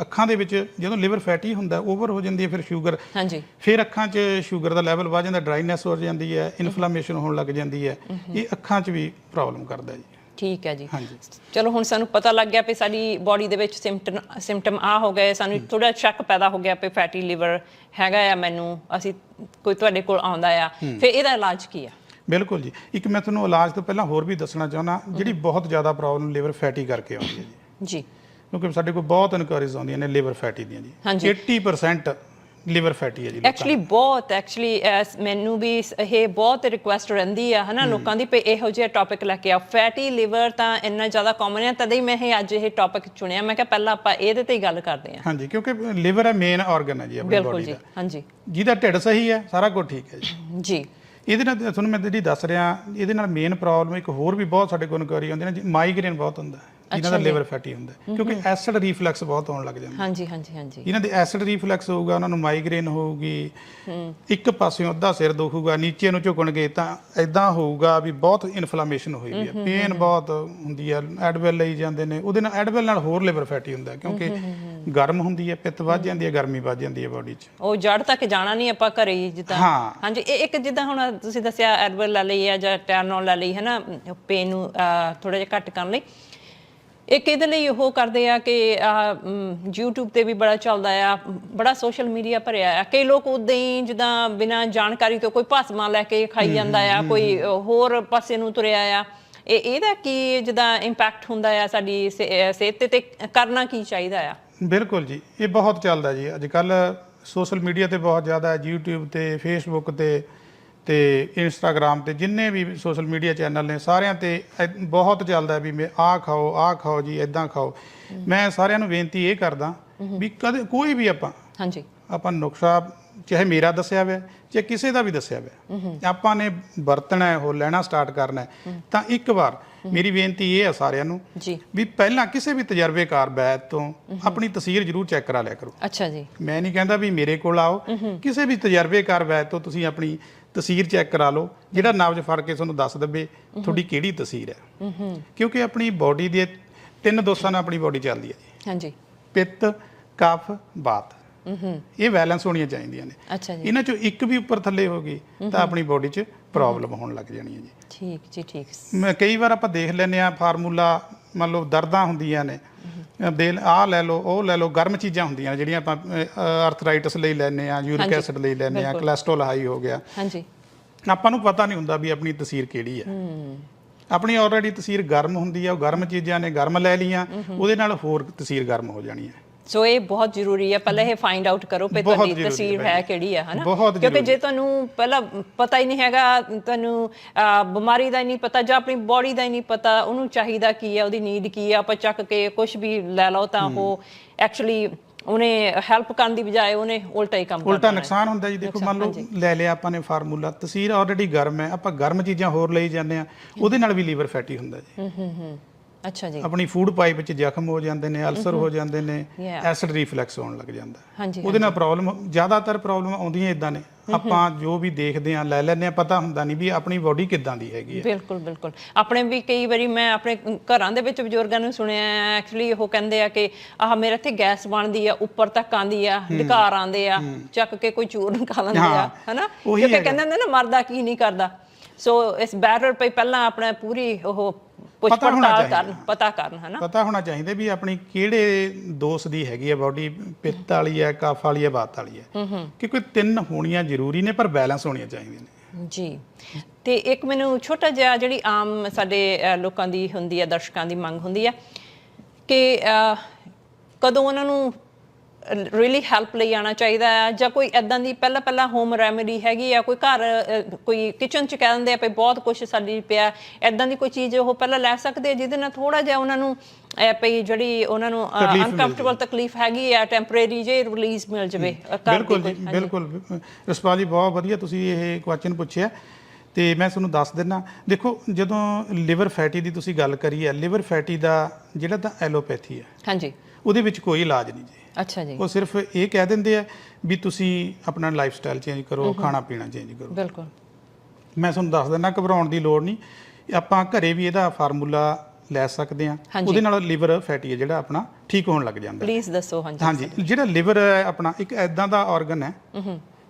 ਅੱਖਾਂ ਦੇ ਵਿੱਚ ਜਦੋਂ ਲਿਵਰ ਫੈਟੀ ਹੁੰਦਾ ਓਵਰ ਹੋ ਜਾਂਦੀ ਹੈ ਫਿਰ ਸ਼ੂਗਰ। ਹਾਂਜੀ। ਫਿਰ ਅੱਖਾਂ 'ਚ ਸ਼ੂਗਰ ਦਾ ਲੈਵਲ ਵੱਧ ਜਾਂਦਾ ਡਰਾਈਨੈਸ ਹੋ ਜਾਂਦੀ ਹੈ ਇਨਫਲੇਮੇਸ਼ਨ ਹੋਣ ਲੱਗ ਜਾਂਦੀ ਹੈ। ਇਹ ਅੱਖਾਂ 'ਚ ਵੀ ਪ੍ਰੋਬਲਮ ਕਰਦਾ ਜੀ। ਠੀਕ ਹੈ ਜੀ। ਹਾਂਜੀ। ਚਲੋ ਹੁਣ ਸਾਨੂੰ ਪਤਾ ਲੱਗ ਗਿਆ ਵੀ ਸਾਡੀ ਬਾਡੀ ਦੇ ਵਿੱਚ ਸਿੰਪਟਮ ਸਿੰਪਟਮ ਆ ਹੋ ਗਏ ਸਾਨੂੰ ਥੋੜਾ ਸ਼ੱਕ ਪੈਦਾ ਹੋ ਗਿਆ ਵੀ ਫੈਟੀ ਲਿਵਰ ਹੈਗਾ ਆ ਮੈਨੂੰ ਅਸੀਂ ਕੋਈ ਤੁਹਾਡੇ ਕੋਲ ਆਉਂਦਾ ਆ। ਫਿਰ ਇਹਦਾ ਇਲਾਜ ਕੀ ਆ? ਬਿਲਕੁਲ ਜੀ। ਇੱਕ ਮੈਂ ਤੁਹਾਨੂੰ ਇਲਾਜ ਤੋਂ ਪਹਿਲਾਂ ਹੋਰ ਵੀ ਦੱਸਣਾ ਚਾਹੁੰਦਾ ਜਿਹੜੀ ਬਹੁਤ ਜ਼ਿਆਦਾ ਪ੍ਰੋਬਲਮ ਲਿਵਰ ਫੈਟੀ ਕਰਕੇ ਆਉਂਦੀ ਹੈ ਜੀ। ਜੀ। ਕਿਉਂਕਿ ਸਾਡੇ ਕੋਲ ਬਹੁਤ ਇਨਕੁਆਇਰੀਜ਼ ਆਉਂਦੀਆਂ ਨੇ ਲਿਵਰ ਫੈਟੀ ਦੀਆਂ ਜੀ। ਹਾਂਜੀ। 80% ਲਿਵਰ ਫੈਟੀ ਹੈ ਜੀ ਐਕਚੁਅਲੀ ਬਹੁਤ ਐਕਚੁਅਲੀ ਮੈਨੂੰ ਵੀ ਇਹ ਬਹੁਤ ਰਿਕੁਐਸਟ ਰਹਿੰਦੀ ਆ ਹਨਾ ਲੋਕਾਂ ਦੀ ਪਈ ਇਹੋ ਜਿਹਾ ਟੌਪਿਕ ਲੈ ਕੇ ਆ ਫੈਟੀ ਲਿਵਰ ਤਾਂ ਇੰਨਾ ਜ਼ਿਆਦਾ ਕਾਮਨ ਹੈ ਤਦੇ ਹੀ ਮੈਂ ਇਹ ਅੱਜ ਇਹ ਟੌਪਿਕ ਚੁਣਿਆ। ਮੈਂ ਕਿਹਾ ਪਹਿਲਾਂ ਆਪਾਂ ਇਹਦੇ ਤੇ ਹੀ ਗੱਲ ਕਰਦੇ ਹਾਂ। ਹਾਂਜੀ ਕਿਉਂਕਿ ਲਿਵਰ ਹੈ ਮੇਨ ਆਰਗਨ ਹੈ ਜੀ ਆਪਣੀ ਬਿਲਕੁਲ ਬੋਡੀ ਜੀ ਦਾ। ਹਾਂਜੀ। ਜਿਹਦਾ ਢਿੱਡ ਸਹੀ ਹੈ ਸਾਰਾ ਕੁਝ ਠੀਕ ਹੈ ਜੀ। ਜੀ। ਇਹਦੇ ਨਾਲ ਤੁਹਾਨੂੰ ਮੈਂ ਜਿਹੜੀ ਦੱਸ ਰਿਹਾ ਇਹਦੇ ਨਾਲ ਮੇਨ ਪ੍ਰੋਬਲਮ ਇੱਕ ਹੋਰ ਵੀ ਬਹੁਤ ਸਾਡੇ ਕੋਲ ਇਨਕੁਆਇਰੀ ਆਉਂਦੀ ਨੇ ਮਾਈਗ੍ਰੇਨ ਬਹੁਤ ਹੁੰਦਾ ਇਹਨਾਂ ਦਾ ਲਿਵਰ ਫੈਟੀ ਹੁੰਦਾ। ਕਿਉਂਕਿ ਐਸਿਡ ਰੀਫਲੈਕਸ ਬਹੁਤ ਹੋਣ ਲੱਗ ਜਾਂਦਾ। ਹਾਂਜੀ ਹਾਂਜੀ ਹਾਂਜੀ। ਇਹਨਾਂ ਦੇ ਐਸਿਡ ਰੀਫਲੈਕਸ ਹੋਊਗਾ ਉਹਨਾਂ ਨੂੰ ਮਾਈਗ੍ਰੇਨ ਹੋਊਗੀ ਇੱਕ ਪਾਸਿਓਂ ਅੱਧਾ ਸਿਰ ਦੁਖੂਗਾ ਨੀਚੇ ਨੂੰ ਝੁਕਣਗੇ ਤਾਂ ਐਦਾਂ ਹੋਊਗਾ ਵੀ ਬਹੁਤ ਇਨਫਲੇਮੇਸ਼ਨ ਹੋਈ ਵੀ ਹੈ ਪੇਨ ਬਹੁਤ ਹੁੰਦੀ ਹੈ ਐਡਵੈਲ ਲਈ ਜਾਂਦੇ ਨੇ ਉਹਦੇ ਨਾਲ ਐਡਵੈਲ ਨਾਲ ਹੋਰ ਲਿਵਰ ਫੈਟੀ ਹੁੰਦਾ ਕਿਉਂਕਿ ਗਰਮ ਹੁੰਦੀ ਹੈ ਪਿੱਤ ਵੱਧ ਜਾਂਦੀ ਹੈ ਗਰਮੀ ਵੱਧ ਜਾਂਦੀ ਹੈ ਬਾਡੀ 'ਚ। ਉਹ ਜੜ ਤੱਕ ਜਾਣਾ ਨਹੀਂ ਆਪਾਂ ਘਰੇ ਹੀ ਜਿੱਦਾਂ। ਹਾਂ। ਹਾਂਜੀ ਇਹ ਇੱਕ ਜਿੱਦਾਂ ਹੁਣ ਤੁਸੀਂ ਦੱਸਿਆ ਐਡਵਰ ਲੈ ਲਈ ਹੈ ਜਾਂ ਟੈਰਨੋਲ ਲੈ ਲਈ ਹੈ ਨਾ ਪੇਨ ਨੂੰ ਥੋੜਾ ਜਿਹਾ ਘੱਟ ਕਰਨ ਲਈ। ਇੱਕ ਇਹਦੇ ਲਈ ਉਹ ਕਰਦੇ ਆ ਕਿ ਆਹ, ਮ, YouTube ਤੇ ਵੀ ਬੜਾ ਚੱਲਦਾ ਆ ਬੜਾ ਸੋਸ਼ਲ ਮੀਡੀਆ ਭਰਿਆ ਆ। ਕਈ ਲੋਕ ਉਦਾਂ ਹੀ ਜਿੱਦਾਂ ਬਿਨਾਂ ਜਾਣਕਾਰੀ ਤੋਂ ਕੋਈ ਭਸਮਾ ਲੈ ਕੇ ਖਾਈ ਜਾਂਦਾ ਆ ਕੋਈ ਹੋਰ ਪਾਸੇ ਨੂੰ ਤੁਰਿਆ ਆ। ਇਹ ਇਹਦਾ ਕੀ ਜਿੱਦਾਂ ਇੰਪੈਕਟ ਹੁੰਦਾ ਆ ਸਾਡੀ ਸਿ- ਸਿਹਤ ਤੇ ਤੇ ਕਰਨਾ ਕੀ ਚਾਹੀਦਾ ਆ? ਬਿਲਕੁਲ ਜੀ ਇਹ ਬਹੁਤ ਚੱਲਦਾ ਜੀ। ਅੱਜ ਕੱਲ ਸੋਸ਼ਲ ਮੀਡੀਆ ਤੇ ਬਹੁਤ ਜ਼ਿਆਦਾ ਹੈ YouTube ਤੇ Facebook ਤੇ ਤੇ Instagram ਤੇ ਜਿੰਨੇ ਵੀ ਸੋਸ਼ਲ ਮੀਡੀਆ ਚੈਨਲ ਨੇ ਸਾਰਿਆਂ ਤੇ ਐ- ਬਹੁਤ ਚੱਲਦਾ ਵੀ ਮੈਂ ਆਹ ਖਾਓ ਆਹ ਖਾਓ ਜੀ ਐਦਾਂ ਖਾਓ। ਮੈਂ ਸਾਰਿਆਂ ਨੂੰ ਬੇਨਤੀ ਇਹ ਕਰਦਾ ਵੀ ਕਦੇ ਕੋਈ ਵੀ ਆਪਾਂ ਹਾਂਜੀ। ਆਪਾਂ ਨੁਕਸਾ ਚਾਹੇ ਮੇਰਾ ਦੱਸਿਆ ਹੋਇਆ ਚਾਹੇ ਕਿਸੇ ਦਾ ਵੀ ਦੱਸਿਆ ਹੋਇਆ। ਆਪਾਂ ਨੇ ਵਰਤਣਾ ਹੈ ਉਹ ਲੈਣਾ ਸਟਾਰਟ ਕਰਨਾ ਹੈ ਤਾਂ ਇੱਕ ਵਾਰ ਮੇਰੀ ਬੇਨਤੀ ਇਹ ਹੈ ਸਾਰਿਆਂ ਨੂੰ ਜੀ। ਵੀ ਪਹਿਲਾਂ ਕਿਸੇ ਵੀ ਤਜਰਬੇਕਾਰ ਵੈਦ ਤੋਂ ਆਪਣੀ ਤਸਵੀਰ ਜ਼ਰੂਰ ਚੈੱਕ ਕਰਾ ਲਿਆ ਕਰੋ। ਅੱਛਾ ਜੀ। ਮੈਂ ਨਹੀਂ ਕਹਿੰਦਾ ਵੀ ਮੇਰੇ ਕੋਲ ਆਓ। ਕਿਸੇ ਵੀ ਤਜਰਬੇਕਾਰ ਵੈਦ ਤੋਂ ਤੁਸੀਂ ਆਪਣੀ ਤਸਵੀਰ ਚੈੱਕ ਕਰਾ ਲਓ ਜਿਹੜਾ ਨਬਜ਼ ਫੜ ਕੇ ਤੁਹਾਨੂੰ ਦੱਸ ਦੇਵੇ ਤੁਹਾਡੀ ਕਿਹੜੀ ਤਸਵੀਰ ਹੈ। ਕਿਉਂਕਿ ਆਪਣੀ ਬਾਡੀ ਦੇ ਤਿੰਨ ਦੋਸਾਂ ਨਾਲ ਆਪਣੀ ਬਾਡੀ ਚੱਲਦੀ ਹੈ ਜੀ। ਹਾਂਜੀ। ਪਿੱਤ ਕਫ ਬਾਤ। ਇਹ ਬੈਲੈਂਸ ਹੋਣੀਆਂ ਚਾਹੀਦੀਆਂ ਨੇ। ਅੱਛਾ ਜੀ। ਇਹਨਾਂ ਚੋਂ ਇੱਕ ਵੀ ਉੱਪਰ ਥੱਲੇ ਹੋ ਗਈ ਤਾਂ ਆਪਣੀ ਬਾਡੀ 'ਚ ਪ੍ਰੋਬਲਮ ਹੋਣ ਲੱਗ ਜਾਣੀ ਹੈ ਜੀ। ਠੀਕ ਜੀ ਠੀਕ। ਮੈਂ ਕਈ ਵਾਰ ਆਪਾਂ ਦੇਖ ਲੈਂਦੇ ਆ ਫਾਰਮੂਲਾ ਮੰਨ ਲਓ ਦਰਦਾਂ ਹੁੰਦੀਆਂ ਨੇ। ਦੇ ਆਹ ਲੈ ਲਓ ਉਹ ਲੈ ਲਓ ਗਰਮ ਚੀਜ਼ਾਂ ਹੁੰਦੀਆਂ ਨੇ ਜਿਹੜੀਆਂ ਆਪਾਂ ਆਰਥਰਾਈਟਸ ਲਈ ਲੈਂਦੇ ਆ ਯੂਰਿਕ ਐਸਿਡ ਲਈ ਲੈਂਦੇ ਆ। ਕੋਲੇਸਟ੍ਰੋਲ ਹਾਈ ਹੋ ਗਿਆ। ਹਾਂਜੀ। ਆਪਾਂ ਨੂੰ ਪਤਾ ਨਹੀਂ ਹੁੰਦਾ ਵੀ ਆਪਣੀ ਤਸਵੀਰ ਕਿਹੜੀ ਹੈ। ਆਪਣੀ ਆਲਰੇਡੀ ਤਸਵੀਰ ਗਰਮ ਹੁੰਦੀ ਆ ਉਹ ਗਰਮ ਚੀਜ਼ਾਂ ਨੇ ਗਰਮ ਲੈ ਲੀਆਂ ਉਹਦੇ ਨਾਲ ਹੋਰ ਤਸਵੀਰ ਗਰਮ ਹੋ ਜਾਣੀ ਹੈ। ਸੋ ਇਹ ਬਹੁਤ ਜ਼ਰੂਰੀ ਹੈ। ਪਹਿਲਾਂ ਇਹ ਫਾਈਂਡ ਆਊਟ ਕਰੋ ਕਿ ਬਹੁਤ ਤੁਹਾਡੀ ਜ਼ਰੂਰੀ ਤਸਵੀਰ ਹੈ। ਕਿਹੜੀ ਹੈ ਹਨਾ? ਬਹੁਤ ਕਿਉਂਕਿ ਜ਼ਰੂਰੀ। ਜੇ ਤੁਹਾਨੂੰ ਪਹਿਲਾਂ ਪਤਾ ਹੀ ਨਹੀਂ ਹੈਗਾ ਤੁਹਾਨੂੰ ਅਹ, ਬਿਮਾਰੀ ਦਾ ਹੀ ਨਹੀਂ ਪਤਾ ਜਾਂ ਆਪਣੀ ਬਾਡੀ ਦਾ ਹੀ ਨਹੀਂ ਪਤਾ ਉਹਨੂੰ ਚਾਹੀਦਾ ਕੀ ਹੈ ਉਹਦੀ ਨੀਡ ਕੀ ਹੈ। ਆਪਾਂ ਚੱਕ ਕੇ ਕੁਝ ਵੀ ਲੈ ਲਓ ਤਾਂ ਉਹ ਐਕਚੁਅਲੀ ਉਹਨੇ ਹੈਲਪ ਕਰਨ ਦੀ ਬਜਾਏ ਉਹਨੇ ਉਲਟਾ ਹੀ ਕੰਮ ਉਲਟਾ ਕਰਨਾ ਹੈ। ਨੁਕਸਾਨ ਹੁੰਦਾ ਜੀ। ਦੇਖੋ ਮੰਨ ਲਓ ਲੈ ਲਿਆ ਆਪਾਂ ਨੇ ਫਾਰਮੂਲਾ। ਤਸਵੀਰ ਆਲਰੇਡੀ ਗਰਮ ਹੈ। ਆਪਾਂ ਗਰਮ ਚੀਜ਼ਾਂ ਹੋਰ ਲਈ ਜਾਂਦੇ ਆ ਉਹਦੇ ਨਾਲ ਵੀ ਲੀਵਰ ਫੈਟੀ ਹੁੰਦਾ ਜੀ। ਹੂੰ ਹੂੰ ਹੂੰ। ਅੱਛਾ ਜੀ। ਆਪਣੀ ਫੂਡ ਪਾਈਪ ਵਿੱਚ ਜ਼ਖਮ ਹੋ ਜਾਂਦੇ ਨੇ ਅਲਸਰ ਹੋ ਜਾਂਦੇ ਨੇ. ਐਸਿਡ ਰੀਫਲੈਕਸ ਹੋਣ ਲੱਗ ਜਾਂਦਾ। ਹਾਂਜੀ ਉਹਦੇ ਨਾਲ ਪ੍ਰੋਬਲਮ ਜ਼ਿਆਦਾਤਰ ਪ੍ਰੋਬਲਮ ਆਉਂਦੀਆਂ ਇਦਾਂ ਨੇ। ਆਪਾਂ ਜੋ ਵੀ ਦੇਖਦੇ ਆ ਲੈ ਲੈਂਦੇ ਆ ਪਤਾ ਹੁੰਦਾ ਨਹੀਂ ਵੀ ਆਪਣੀ ਬਾਡੀ ਕਿੱਦਾਂ ਦੀ ਹੈਗੀ ਹੈ। ਬਿਲਕੁਲ ਬਿਲਕੁਲ। ਆਪਣੇ ਵੀ ਕਈ ਵਾਰੀ ਮੈਂ ਆਪਣੇ ਘਰਾਂ ਦੇ ਵਿੱਚ ਬਜ਼ੁਰਗਾਂ ਨੂੰ ਸੁਣਿਆ ਐਕਚੁਅਲੀ ਉਹ ਕਹਿੰਦੇ ਆ ਕਿ ਆਹ ਮੇਰੇ ਇੱਥੇ ਗੈਸ ਬਣਦੀ ਆ ਉੱਪਰ ਤੱਕ ਆਂਦੀ ਆ ਡਕਾਰ ਆਂਦੇ ਆ ਚੱਕ ਕੇ ਕੋਈ ਚੂਰਨ ਖਾ ਲੈਂਦੇ ਆ ਹਨਾ? ਕਿਉਂਕਿ। ਕਹਿੰਦੇ ਹੁੰਦੇ ਨਾ ਮਰਦਾ ਕੀ ਨਹੀਂ ਕਰਦਾ। ਸੋ ਇਸ ਬੈਟਰ ਪਈ ਪਹਿਲਾਂ ਆਪਣਾ ਪੂਰੀ ਉਹ ਪੁੱਛ ਪਤਾ ਹੋਣਾ ਪੜਤਾਲ ਚਾਹੀਦਾ। ਕਰਨ ਪਤਾ ਕਰਨ ਹਨਾ? ਪਤਾ ਹੋਣਾ ਚਾਹੀਦਾ ਵੀ ਆਪਣੀ ਕਿਹੜੇ ਦੋਸ ਦੀ ਹੈਗੀ ਹੈ ਬਾਡੀ ਪਿੱਤ ਵਾਲੀ ਹੈ ਕਫ ਵਾਲੀ ਹੈ ਵਾਤ ਵਾਲੀ ਹੈ ਕਿ ਕੋਈ ਤਿੰਨ ਹੋਣੀਆਂ ਜ਼ਰੂਰੀ ਨੇ ਪਰ ਬੈਲੈਂਸ ਹੋਣੀਆਂ ਚਾਹੀਦੀਆਂ ਨੇ। ਜੀ। ਤੇ ਇੱਕ ਮੈਨੂੰ ਛੋਟਾ ਜਿਹਾ ਜਿਹੜੀ ਆਮ ਸਾਡੇ ਅ, ਲੋਕਾਂ ਦੀ ਹੁੰਦੀ ਹੈ ਦਰਸ਼ਕਾਂ ਦੀ ਮੰਗ ਹੁੰਦੀ ਹੈ ਕਿ ਅ, ਕਦੋਂ ਉਹਨਾਂ ਨੂੰ ਰੀਲੀ ਹੈਲਪ ਲਈ ਆਉਣਾ ਚਾਹੀਦਾ ਹੈ ਜਾਂ ਕੋਈ ਐਦਾਂ ਦੀ ਪਹਿਲਾਂ ਪਹਿਲਾਂ ਹੋਮ ਰੈਮੇਡੀ ਹੈਗੀ ਆ ਕੋਈ ਘਰ ਅ, ਕੋਈ ਕਿਚਨ ਚ ਕਹਿ ਦਿੰਦੇ ਆ ਵੀ ਬਹੁਤ ਕੁਝ ਸਾਡੀ ਪਿਆ ਐਦਾਂ ਦੀ ਕੋਈ ਚੀਜ਼ ਉਹ ਪਹਿਲਾਂ ਲੈ ਸਕਦੇ ਆ ਜਿਹਦੇ ਨਾਲ ਥੋੜਾ ਜਿਹਾ ਉਹਨਾਂ ਨੂੰ ਅ, ਪਈ ਜਿਹੜੀ ਉਹਨਾਂ ਨੂੰ ਤਕਲੀਫ ਮਿਲ ਅਨਕੰਫਰਟੇਬਲ ਤਕਲੀਫ ਹੈਗੀ ਆ ਟੈਂਪਰੇਰੀ ਜੇ ਰਿਲੀਜ਼ ਮਿਲ ਜਵੇ ਅ, ਘਰ ਦੀ ਬਿਲਕੁਲ ਜੀ ਕੋਈ- ਬਿਲਕੁਲ। ਰਸਪਾਲ ਜੀ ਬਹੁਤ ਵਧੀਆ ਤੁਸੀਂ ਇਹ ਕੁਐਸਚਨ ਪੁੱਛਿਆ। ਤੇ ਮੈਂ ਤੁਹਾਨੂੰ ਦੱਸ ਦਿੰਨਾ ਦੇਖੋ ਜਦੋਂ ਲਿਵਰ ਫੈਟੀ ਦੀ ਤੁਸੀਂ ਗੱਲ ਕਰੀ ਹੈ ਲਿਵਰ ਫੈਟੀ ਦਾ ਜਿਹੜਾ ਤਾਂ ਐਲੋਪੈਥੀ ਹੈ ਹਾਂਜੀ। ਉਹਦੇ ਵਿੱਚ ਕੋਈ ਇਲਾਜ ਨਹੀਂ ਜੀ। ਅੱਛਾ ਜੀ। ਉਹ ਸਿਰਫ ਇਹ ਕਹਿ ਦਿੰਦੇ ਆ ਵੀ ਤੁਸੀਂ ਆਪਣਾ ਲਾਈਫ ਸਟਾਈਲ ਚੇਂਜ ਕਰੋ ਖਾਣਾ ਪੀਣਾ ਚੇਂਜ ਕਰੋ। ਬਿਲਕੁਲ। ਮੈਂ ਤੁਹਾਨੂੰ ਦੱਸ ਦਿੰਦਾ ਘਬਰਾਉਣ ਦੀ ਲੋੜ ਨਹੀਂ। ਆਪਾਂ ਘਰੇ ਵੀ ਇਹਦਾ ਫਾਰਮੂਲਾ ਲੈ ਸਕਦੇ ਆ। ਉਹਦੇ ਨਾਲ ਲਿਵਰ ਫੈਟੀ ਹੈ ਜਿਹੜਾ ਆਪਣਾ ਠੀਕ ਹੋਣ ਲੱਗ ਜਾਂਦਾ। ਪਲੀਜ਼ ਦੱਸੋ ਹਾਂਜੀ। ਹਾਂਜੀ। ਜਿਹੜਾ ਲਿਵਰ ਹੈ ਆਪਣਾ ਇੱਕ ਐਦਾਂ ਦਾ ਆਰਗਨ ਹੈ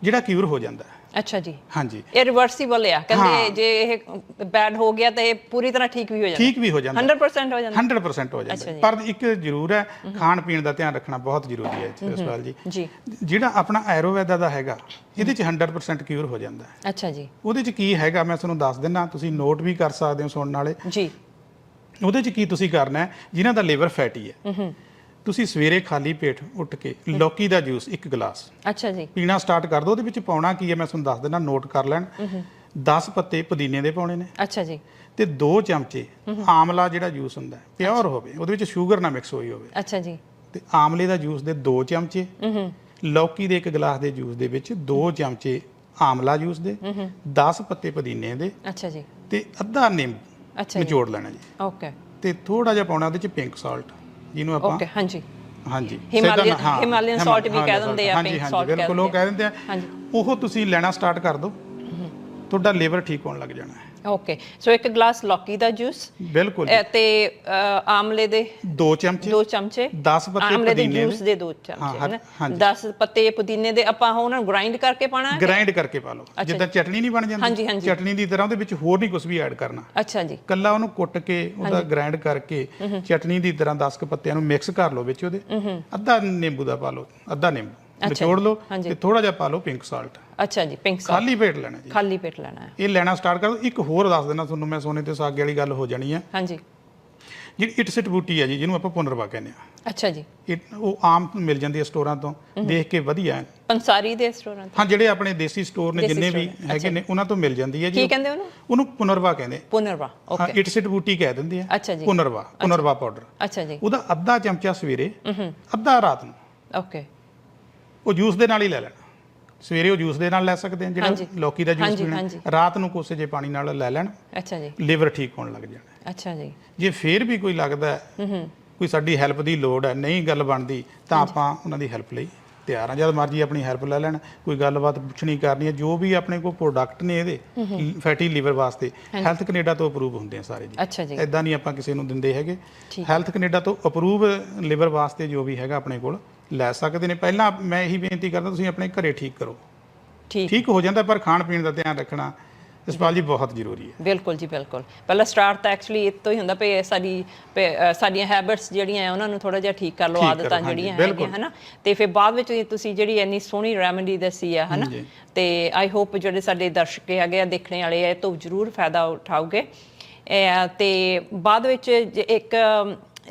ਜਿਹੜਾ ਕਿਉਰ ਹੋ ਜਾਂਦਾ ਹੈ। ਅੱਛਾ ਜੀ। ਹਾਂਜੀ। ਇਹ ਰਿਵਰਸੀਬਲ ਆ। ਕਹਿੰਦੇ। ਜੇ ਇਹ ਬੈਡ ਹੋ ਗਿਆ ਤਾਂ ਇਹ ਪੂਰੀ ਤਰ੍ਹਾਂ ਠੀਕ ਵੀ ਹੋ ਜਾਂਦਾ। ਠੀਕ ਵੀ ਹੋ ਜਾਂਦਾ। 100% ਹੋ ਜਾਂਦਾ। 100% ਹੋ ਜਾਂਦਾ। ਪਰ ਇੱਕ ਜ਼ਰੂਰ ਹੈ ਖਾਣ ਪੀਣ ਦਾ ਧਿਆਨ ਰੱਖਣਾ ਬਹੁਤ ਜ਼ਰੂਰੀ ਹੈ ਜਸਪਾਲ ਜੀ। ਜੀ। ਜਿਹੜਾ ਆਪਣਾ ਐਰੋਵੈਦਾ ਦਾ ਹੈਗਾ ਇਹਦੇ ਚ 100% ਕਿਉਰ ਹੋ ਜਾਂਦਾ। ਹੈ ਅੱਛਾ ਜੀ। ਉਹਦੇ ਚ ਕੀ ਹੈਗਾ ਮੈਂ ਤੁਹਾਨੂੰ ਦੱਸ ਦਿੰਦਾ ਤੁਸੀਂ ਨੋਟ ਵੀ ਕਰ ਸਕਦੇ ਹੋ ਸੁਣਨ ਵਾਲੇ। ਜੀ। ਉਹਦੇ ਚ ਕੀ ਤੁਸੀਂ ਕਰਨਾ ਹੈ ਜਿਨ੍ਹਾਂ ਦਾ ਲਿਵਰ ਫੈਟੀ ਹੈ। ਤੁਸੀਂ ਸਵੇਰੇ ਖਾਲੀ ਪੇਟ ਉੱਠ ਕੇ ਲੌਕੀ ਦਾ ਜੂਸ ਇੱਕ ਗਲਾਸ ਅੱਛਾ ਜੀ। ਪੀਣਾ ਸਟਾਰਟ ਕਰ ਦਿਓ ਉਹਦੇ ਵਿੱਚ ਪਾਉਣਾ ਕੀ ਹੈ ਮੈਂ ਤੁਹਾਨੂੰ ਦੱਸ ਦਿੰਦਾ ਨੋਟ ਕਰ ਲੈਣ। 10 ਪੱਤੇ ਪੁਦੀਨੇ ਦੇ ਪਾਉਣੇ ਨੇ। ਅੱਛਾ ਜੀ। ਤੇ 2 ਚਮਚੇ ਆਮਲਾ ਜਿਹੜਾ ਜੂਸ ਹੁੰਦਾ ਹੈ ਪਿਓਰ ਹੋਵੇ ਉਹਦੇ ਵਿੱਚ ਸ਼ੂਗਰ ਨਾ ਮਿਕਸ ਹੋਈ ਹੋਵੇ। ਅੱਛਾ ਜੀ। ਤੇ ਆਮਲੇ ਦਾ ਜੂਸ ਦੇ 2 ਚਮਚੇ ਲੌਕੀ ਦੇ ਇੱਕ ਗਲਾਸ ਦੇ ਜੂਸ ਦੇ ਵਿੱਚ 2 ਚਮਚੇ ਆਮਲਾ ਜੂਸ ਦੇ 10 ਪੱਤੇ ਪੁਦੀਨੇ ਦੇ ਅੱਛਾ ਜੀ। ਤੇ ਅੱਧਾ ਨਿੰਬੂ ਅੱਛਾ ਨਿਚੋੜ ਲੈਣਾ ਜੀ। ਓਕੇ। ਤੇ ਥੋੜਾ ਜਿਹਾ ਪਾਉਣਾ ਉਹਦੇ ਚ ਪਿੰਕ ਸਾਲਟ ਜਿਹਨੂੰ ਆਪਾਂ ਓਕੇ ਹਾਂਜੀ। ਹਾਂਜੀ। Himalayan- ਸਿੱਧਾ ਨਾ- ਹਾਂ, Himalayan Hima- salt ਵੀ ਕਹਿ ਦਿੰਦੇ ਆ, salt ਕਹਿ ਬਿਲਕੁਲ ਉਹ ਕਹਿ ਦਿੰਦੇ ਆ ਹਾਂਜੀ। ਉਹ ਤੁਸੀਂ ਲੈਣਾ ਸਟਾਰਟ ਕਰ ਦਿਓ। ਤੁਹਾਡਾ ਲਿਵਰ ਠੀਕ ਹੋਣ ਲੱਗ ਜਾਣਾ। ਹੈ ਓਕੇ ਸੋ ਇੱਕ ਗਲਾਸ ਲੌਕੀ ਦਾ ਜੂਸ ਬਿਲਕੁਲ ਤੇ ਅ, ਆਮਲੇ ਦੇ 2 ਚਮਚੇ। ਦੋ ਚਮਚੇ। 10 ਪੱਤੇ ਆਮਲੇ ਦੇ ਪੁਦੀਨੇ ਜੂਸ ਦੇ। ਦੋ ਹਾਂ, ਚਮਚੇ ਹਾਂ, ਹੈ ਹਾਂਜੀ। 10 ਪੱਤੇ ਪੁਦੀਨੇ ਦੇ ਆਪਾਂ ਉਹਨਾਂ ਨੂੰ ਗ੍ਰਾਈਂਡ ਕਰਕੇ ਪਾਣਾ ਹੈ ਗ੍ਰਾਈਂਡ ਕਰਕੇ ਪਾ ਲਓ। ਜਿੱਦਾਂ ਚਟਨੀ ਨਹੀਂ ਬਣ ਹਾਂਜੀ, ਜਾਂਦੀ। ਹਾਂਜੀ। ਚਟਨੀ ਦੀ ਤਰ੍ਹਾਂ ਉਹਦੇ ਵਿੱਚ ਹੋਰ ਨਹੀਂ ਕੁਝ ਵੀ ਐਡ ਕਰਨਾ। ਅੱਛਾ ਜੀ। ਕੱਲਾ ਉਹਨੂੰ ਕੁੱਟ ਕੇ ਉਹਦਾ ਗ੍ਰਾਈਂਡ ਕਰਕੇ ਚਟਨੀ ਦੀ ਤਰ੍ਹਾਂ 10 ਕ ਪੱਤਿਆਂ ਨੂੰ ਮਿਕਸ ਕਰ ਲਓ ਵਿੱਚ ਉਹਦੇ। ਅੱਧਾ ਨਿੰਬੂ ਦਾ ਪਾ ਲਓ। ਅੱਧਾ ਨਿੰਬੂ। ਨਿਚੋੜ ਲਓ। ਤੇ ਥੋੜਾ ਜਿਹਾ ਪਾ ਲਓ ਪਿੰਕ ਸਾਲਟ ਅੱਛਾ ਜੀ ਪਿੰਕ ਸਾਲ ਖਾਲੀ ਪੇਟ ਲੈਣਾ ਜੀ। ਖਾਲੀ ਪੇਟ ਲੈਣਾ ਹੈ। ਇਹ ਲੈਣਾ ਸਟਾਰਟ ਕਰ। ਇੱਕ ਹੋਰ ਦੱਸ ਦੇਣਾ ਤੁਹਾਨੂੰ ਮੈਂ ਸੋਨੇ ਤੇ ਸਾਗੇ ਵਾਲੀ ਗੱਲ ਹੋ ਜਾਣੀ ਹੈ। ਹਾਂਜੀ। ਜਿਹੜੀ ਇਟਸਿਟ ਬੂਟੀ ਹੈ ਜੀ ਜਿਹਨੂੰ ਆਪਾਂ ਪੁਨਰਵਾ ਕਹਿੰਦੇ ਆ ਅੱਛਾ ਜੀ। ਇਹ ਉਹ ਆਮ ਮਿਲ ਜਾਂਦੀ ਹੈ ਸਟੋਰਾਂ ਤੋਂ। ਦੇਖ ਕੇ ਵਧੀਆ ਹੈ। ਪੰਸਾਰੀ ਦੇ ਰੈਸਟੋਰੈਂਟ ਹਾਂ ਜਿਹੜੇ ਆਪਣੇ ਦੇਸੀ ਸਟੋਰ ਨੇ ਜਿੰਨੇ ਵੀ ਹੈਗੇ ਨੇ ਉਹਨਾਂ ਤੋਂ ਮਿਲ ਜਾਂਦੀ ਹੈ ਕੀ ਜੀ ਕਹਿੰਦੇ ਉਹਨੂੰ? ਉਹਨੂੰ ਪੁਨਰਵਾ ਕਹਿੰਦੇ। ਪੁਨਰਵਾ ਓਕੇ ਇਟਸਿਟ ਬੂਟੀ ਕਹਿ ਦਿੰਦੇ ਆ। ਅੱਛਾ ਜੀ। ਪੁਨਰਵਾ ਪੁਨਰਵਾ ਪਾਊਡਰ ਅੱਛਾ ਜੀ। ਉਹਦਾ ਅੱਧਾ ਚਮਚਾ ਸਵੇਰੇ ਅੱਧਾ ਰਾਤ ਨੂੰ। ਓਕੇ ਉਹ ਜੂਸ ਦੇ ਨਾਲ ਹੀ ਲੈ ਲੈਣਾ। ਸਵੇਰੇ ਉਹ ਜੂਸ ਦੇ ਨਾਲ ਲੈ ਸਕਦੇ ਆ ਜਿਹੜਾ। ਲੌਕੀ ਦਾ ਜੂਸ ਪੀਣਾ। ਰਾਤ ਨੂੰ ਕੋਸੇ ਜੇ ਪਾਣੀ ਨਾਲ ਲੈ ਲੈਣ। ਅੱਛਾ ਜੀ। ਲਿਵਰ ਠੀਕ ਹੋਣ ਲੱਗ ਜਾਣਾ। ਅੱਛਾ ਜੀ। ਜੇ ਫੇਰ ਵੀ ਕੋਈ ਲੱਗਦਾ ਹੈ ਕੋਈ ਸਾਡੀ ਹੈਲਪ ਦੀ ਲੋੜ ਹੈ ਨਹੀਂ ਗੱਲ ਬਣਦੀ ਤਾਂ ਆਪਾਂ ਉਹਨਾਂ ਦੀ ਹੈਲਪ ਲਈ ਤਿਆਰ ਹਾਂ। ਜਦ ਮਰਜ਼ੀ ਆਪਣੀ ਹੈਲਪ ਲੈ ਲੈਣ ਕੋਈ ਗੱਲਬਾਤ ਪੁੱਛਣੀ ਕਰਨੀ ਹੈ ਜੋ ਵੀ ਆਪਣੇ ਕੋਲ ਪ੍ਰੋਡਕਟ ਨੇ ਇਹਦੇ ਫੈਟੀ ਲੀਵਰ ਵਾਸਤੇ ਹੈਲਥ ਕੈਨੇਡਾ ਤੋਂ ਅਪਰੂਵ ਹੁੰਦੇ ਆ ਸਾਰੇ ਜੀ। ਇਦਾਂ ਨਹੀਂ ਆਪਾਂ ਕਿਸੇ ਨੂੰ ਦਿੰਦੇ ਹੈਗੇ। ਹੈਲਥ ਕੈਨੇਡਾ ਤੋਂ ਅਪਰੂਵ ਲਿਵਰ ਵਾਸਤੇ ਜੋ ਵੀ ਹੈਗਾ ਆਪਣੇ ਕੋਲ ਲੈ ਸਕਦੇ ਨੇ। ਪਹਿਲਾਂ ਮੈਂ ਇਹੀ ਬੇਨਤੀ ਕਰਦਾ ਤੁਸੀਂ ਆਪਣੇ ਘਰੇ ਠੀਕ ਕਰੋ। ਠੀਕ। ਠੀਕ ਹੋ ਜਾਂਦਾ ਪਰ ਖਾਣ ਪੀਣ ਦਾ ਧਿਆਨ ਰੱਖਣਾ ਜਸਪਾਲ ਜੀ ਬਹੁਤ ਜ਼ਰੂਰੀ ਹੈ। ਬਿਲਕੁਲ ਜੀ ਬਿਲਕੁਲ। ਪਹਿਲਾ ਸਟਾਰਟ ਤਾਂ ਐਕਚੁਅਲੀ ਇਹ ਤੋਂ ਹੀ ਹੁੰਦਾ ਪਈ ਸਾਡੀ ਸਾਡੀਆਂ ਹੈਬਿਟਸ ਜਿਹੜੀਆਂ ਆ ਉਹਨਾਂ ਨੂੰ ਥੋੜਾ ਜਿਹਾ ਠੀਕ ਕਰ ਲਓ ਆਦਤਾਂ ਜਿਹੜੀਆਂ। ਹੈਗੀਆਂ ਹਨਾ? ਤੇ ਫਿਰ ਬਾਅਦ ਵਿੱਚ ਤੁਸੀਂ ਜਿਹੜੀ ਇੰਨੀ ਸੋਹਣੀ ਰੈਮੇਡੀ ਦੱਸੀ ਆ ਹਨਾ। ਤੇ ਆਈ ਹੋਪ ਜਿਹੜੇ ਸਾਡੇ ਦਰਸ਼ਕ ਹੈਗੇ ਆ ਦੇਖਣੇ ਵਾਲੇ ਆ ਇਹ ਤੋਂ ਜ਼ਰੂਰ ਫਾਇਦਾ ਉਠਾਓਗੇ। ਤੇ ਬਾਅਦ ਵਿੱਚ ਇੱਕ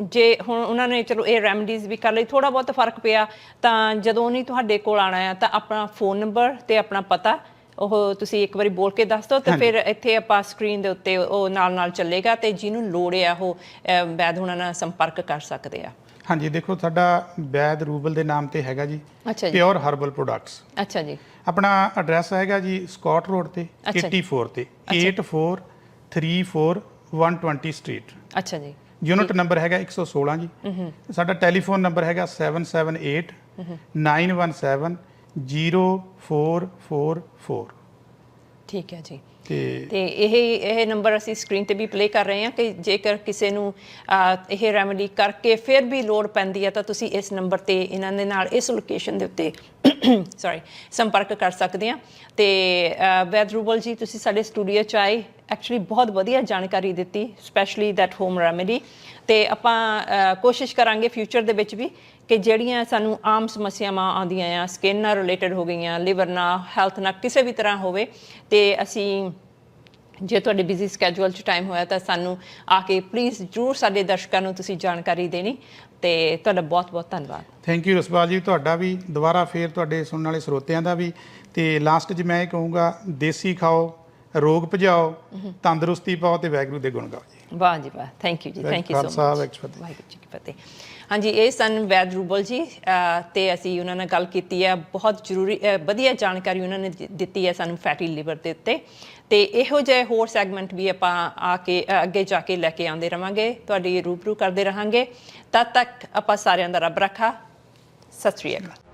ਜੇ ਹੁਣ ਉਹਨਾਂ ਨੇ ਚਲੋ ਇਹ ਰੈਮਡੀਜ਼ ਵੀ ਕਰ ਲਈ ਥੋੜਾ ਬਹੁਤ ਫ਼ਰਕ ਪਿਆ ਤਾਂ ਜਦੋਂ ਨਹੀਂ ਤੁਹਾਡੇ ਕੋਲ ਆਣਾ ਆ ਤਾਂ ਆਪਣਾ ਫੋਨ ਨੰਬਰ ਤੇ ਆਪਣਾ ਪਤਾ ਉਹ ਤੁਸੀਂ ਇੱਕ ਵਾਰੀ ਬੋਲ ਕੇ ਦੱਸ ਦਿਓ ਤੇ ਫਿਰ ਇੱਥੇ ਆਪਾਂ ਸਕਰੀਨ ਦੇ ਉੱਤੇ ਉਹ ਨਾਲ ਨਾਲ ਚੱਲੇਗਾ ਤੇ ਜਿਹਨੂੰ ਲੋੜ ਆ ਉਹ ਵੈਦ ਹੁਣਾਂ ਨਾਲ ਸੰਪਰਕ ਕਰ ਸਕਦੇ ਆ। ਹਾਂਜੀ ਦੇਖੋ ਸਾਡਾ ਵੈਦ ਰੂਬਲ ਦੇ ਨਾਮ ਤੇ ਹੈਗਾ ਜੀ ਪਿਓਰ ਹਰਬਲ ਪ੍ਰੋਡਕਟਸ ਅੱਛਾ ਜੀ। ਆਪਣਾ ਐਡਰੈਸ ਹੈਗਾ ਜੀ ਸਕਾਟ ਰੋਡ ਤੇ ਅੱਛਾ ਜੀ। 84 ਤੇ 8434120 ਸਟਰੀਟ ਅੱਛਾ ਜੀ। ਯੂਨਿਟ ਨੰਬਰ ਹੈਗਾ 116 ਜੀ। ਸਾਡਾ ਟੈਲੀਫੋਨ ਨੰਬਰ ਹੈਗਾ 778 917 0444 ਠੀਕ ਹੈ ਜੀ। ਤੇ ਇਹ ਇਹ ਨੰਬਰ ਅਸੀਂ ਸਕਰੀਨ ਤੇ ਵੀ ਪਲੇ ਕਰ ਰਹੇ ਹਾਂ ਕਿ ਜੇਕਰ ਕਿਸੇ ਨੂੰ ਇਹ ਰੈਮੇਡੀ ਕਰਕੇ ਫਿਰ ਵੀ ਲੋੜ ਪੈਂਦੀ ਹੈ ਤਾਂ ਤੁਸੀਂ ਇਸ ਨੰਬਰ ਤੇ ਇਹਨਾਂ ਦੇ ਨਾਲ ਇਸ ਲੋਕੇਸ਼ਨ ਦੇ ਉੱਤੇ ਸੌਰੀ ਸੰਪਰਕ ਕਰ ਸਕਦੇ ਆ ਤੇ ਅਹ, ਵੈਦ ਰੂਬਲ ਜੀ ਤੁਸੀਂ ਸਾਡੇ ਸਟੂਡੀਓ ਚ ਆਏ। ਐਕਚੁਅਲੀ ਬਹੁਤ ਵਧੀਆ ਜਾਣਕਾਰੀ ਦਿੱਤੀ ਸਪੈਸ਼ਲੀ ਦੈਟ ਹੋਮ ਰੈਮੇਡੀ ਤੇ ਆਪਾਂ ਕੋਸ਼ਿਸ਼ ਕਰਾਂਗੇ ਫਿਊਚਰ ਦੇ ਵਿੱਚ ਵੀ ਕਿ ਜਿਹੜੀਆਂ ਸਾਨੂੰ ਆਮ ਸਮੱਸਿਆਵਾਂ ਆਉਂਦੀਆਂ ਆ ਸਕਿਨ ਨਾਲ ਰਿਲੇਟਡ ਹੋ ਗਈਆਂ ਲਿਵਰ ਨਾਲ ਹੈਲਥ ਨਾਲ ਕਿਸੇ ਵੀ ਤਰ੍ਹਾਂ ਹੋਵੇ ਤੇ ਅਸੀਂ ਜੇ ਤੁਹਾਡੇ ਬਿਜ਼ੀ ਸਕੇਜੂਲ 'ਚ ਟਾਈਮ ਹੋਇਆ ਤਾਂ ਸਾਨੂੰ ਆ ਕੇ ਪਲੀਜ਼ ਜਰੂਰ ਸਾਡੇ ਦਰਸ਼ਕਾਂ ਨੂੰ ਤੁਸੀਂ ਜਾਣਕਾਰੀ ਦੇਣੀ ਤੇ ਤੁਹਾਡਾ ਬਹੁਤ ਬਹੁਤ ਧੰਨਵਾਦ। ਥੈਂਕ ਯੂ ਰਸਪਾਲ ਜੀ। ਤੁਹਾਡਾ ਵੀ ਦੁਬਾਰਾ ਫੇਰ ਤੁਹਾਡੇ ਸੁਣਨ ਵਾਲੇ ਸਰੋਤਿਆਂ ਦਾ ਵੀ। ਤੇ ਲਾਸਟ 'ਚ ਮੈਂ ਇਹ ਕਹੂੰਗਾ ਦੇਸੀ ਖਾਓ ਰੋਗ ਭਜਾਓ ਤੰਦਰੁਸਤੀ ਪਾਓ ਤੇ ਵੈਗਰੂ ਦੇ ਗੁਣ ਗਾਓ ਜੀ। ਵਾਹ ਜੀ ਵਾਹ। ਥੈਂਕ ਯੂ ਜੀ। Thank you so much Waheguru ji ਕੀ ਫਤਿਹ। ਹਾਂਜੀ ਇਹ ਸਨ ਵੈਦ ਰੂਬਲ ਜੀ ਤੇ ਅਸੀਂ ਉਹਨਾਂ ਨਾਲ ਗੱਲ ਕੀਤੀ ਹੈ। ਬਹੁਤ ਜ਼ਰੂਰੀ ਵਧੀਆ ਜਾਣਕਾਰੀ ਉਹਨਾਂ ਨੇ ਦਿੱਤੀ ਹੈ ਸਾਨੂੰ ਫੈਟੀ ਲਿਵਰ ਦੇ ਉੱਤੇ। ਤੇ ਇਹੋ ਜਿਹੇ ਹੋਰ ਸੈਗਮੈਂਟ ਵੀ ਆਪਾਂ ਆ ਕੇ ਅੱਗੇ ਜਾ ਕੇ ਲੈ ਕੇ ਆਉਂਦੇ ਰਵਾਂਗੇ। ਤੁਹਾਡੀ ਰੂਬਰੂ ਕਰਦੇ ਰਹਾਂਗੇ। ਤਦ ਤੱਕ ਆਪਾਂ ਸਾਰਿਆਂ ਦਾ ਰੱਬ ਰੱਖਾ। ਸਤਿ ਸ੍ਰੀ ਅਕਾਲ।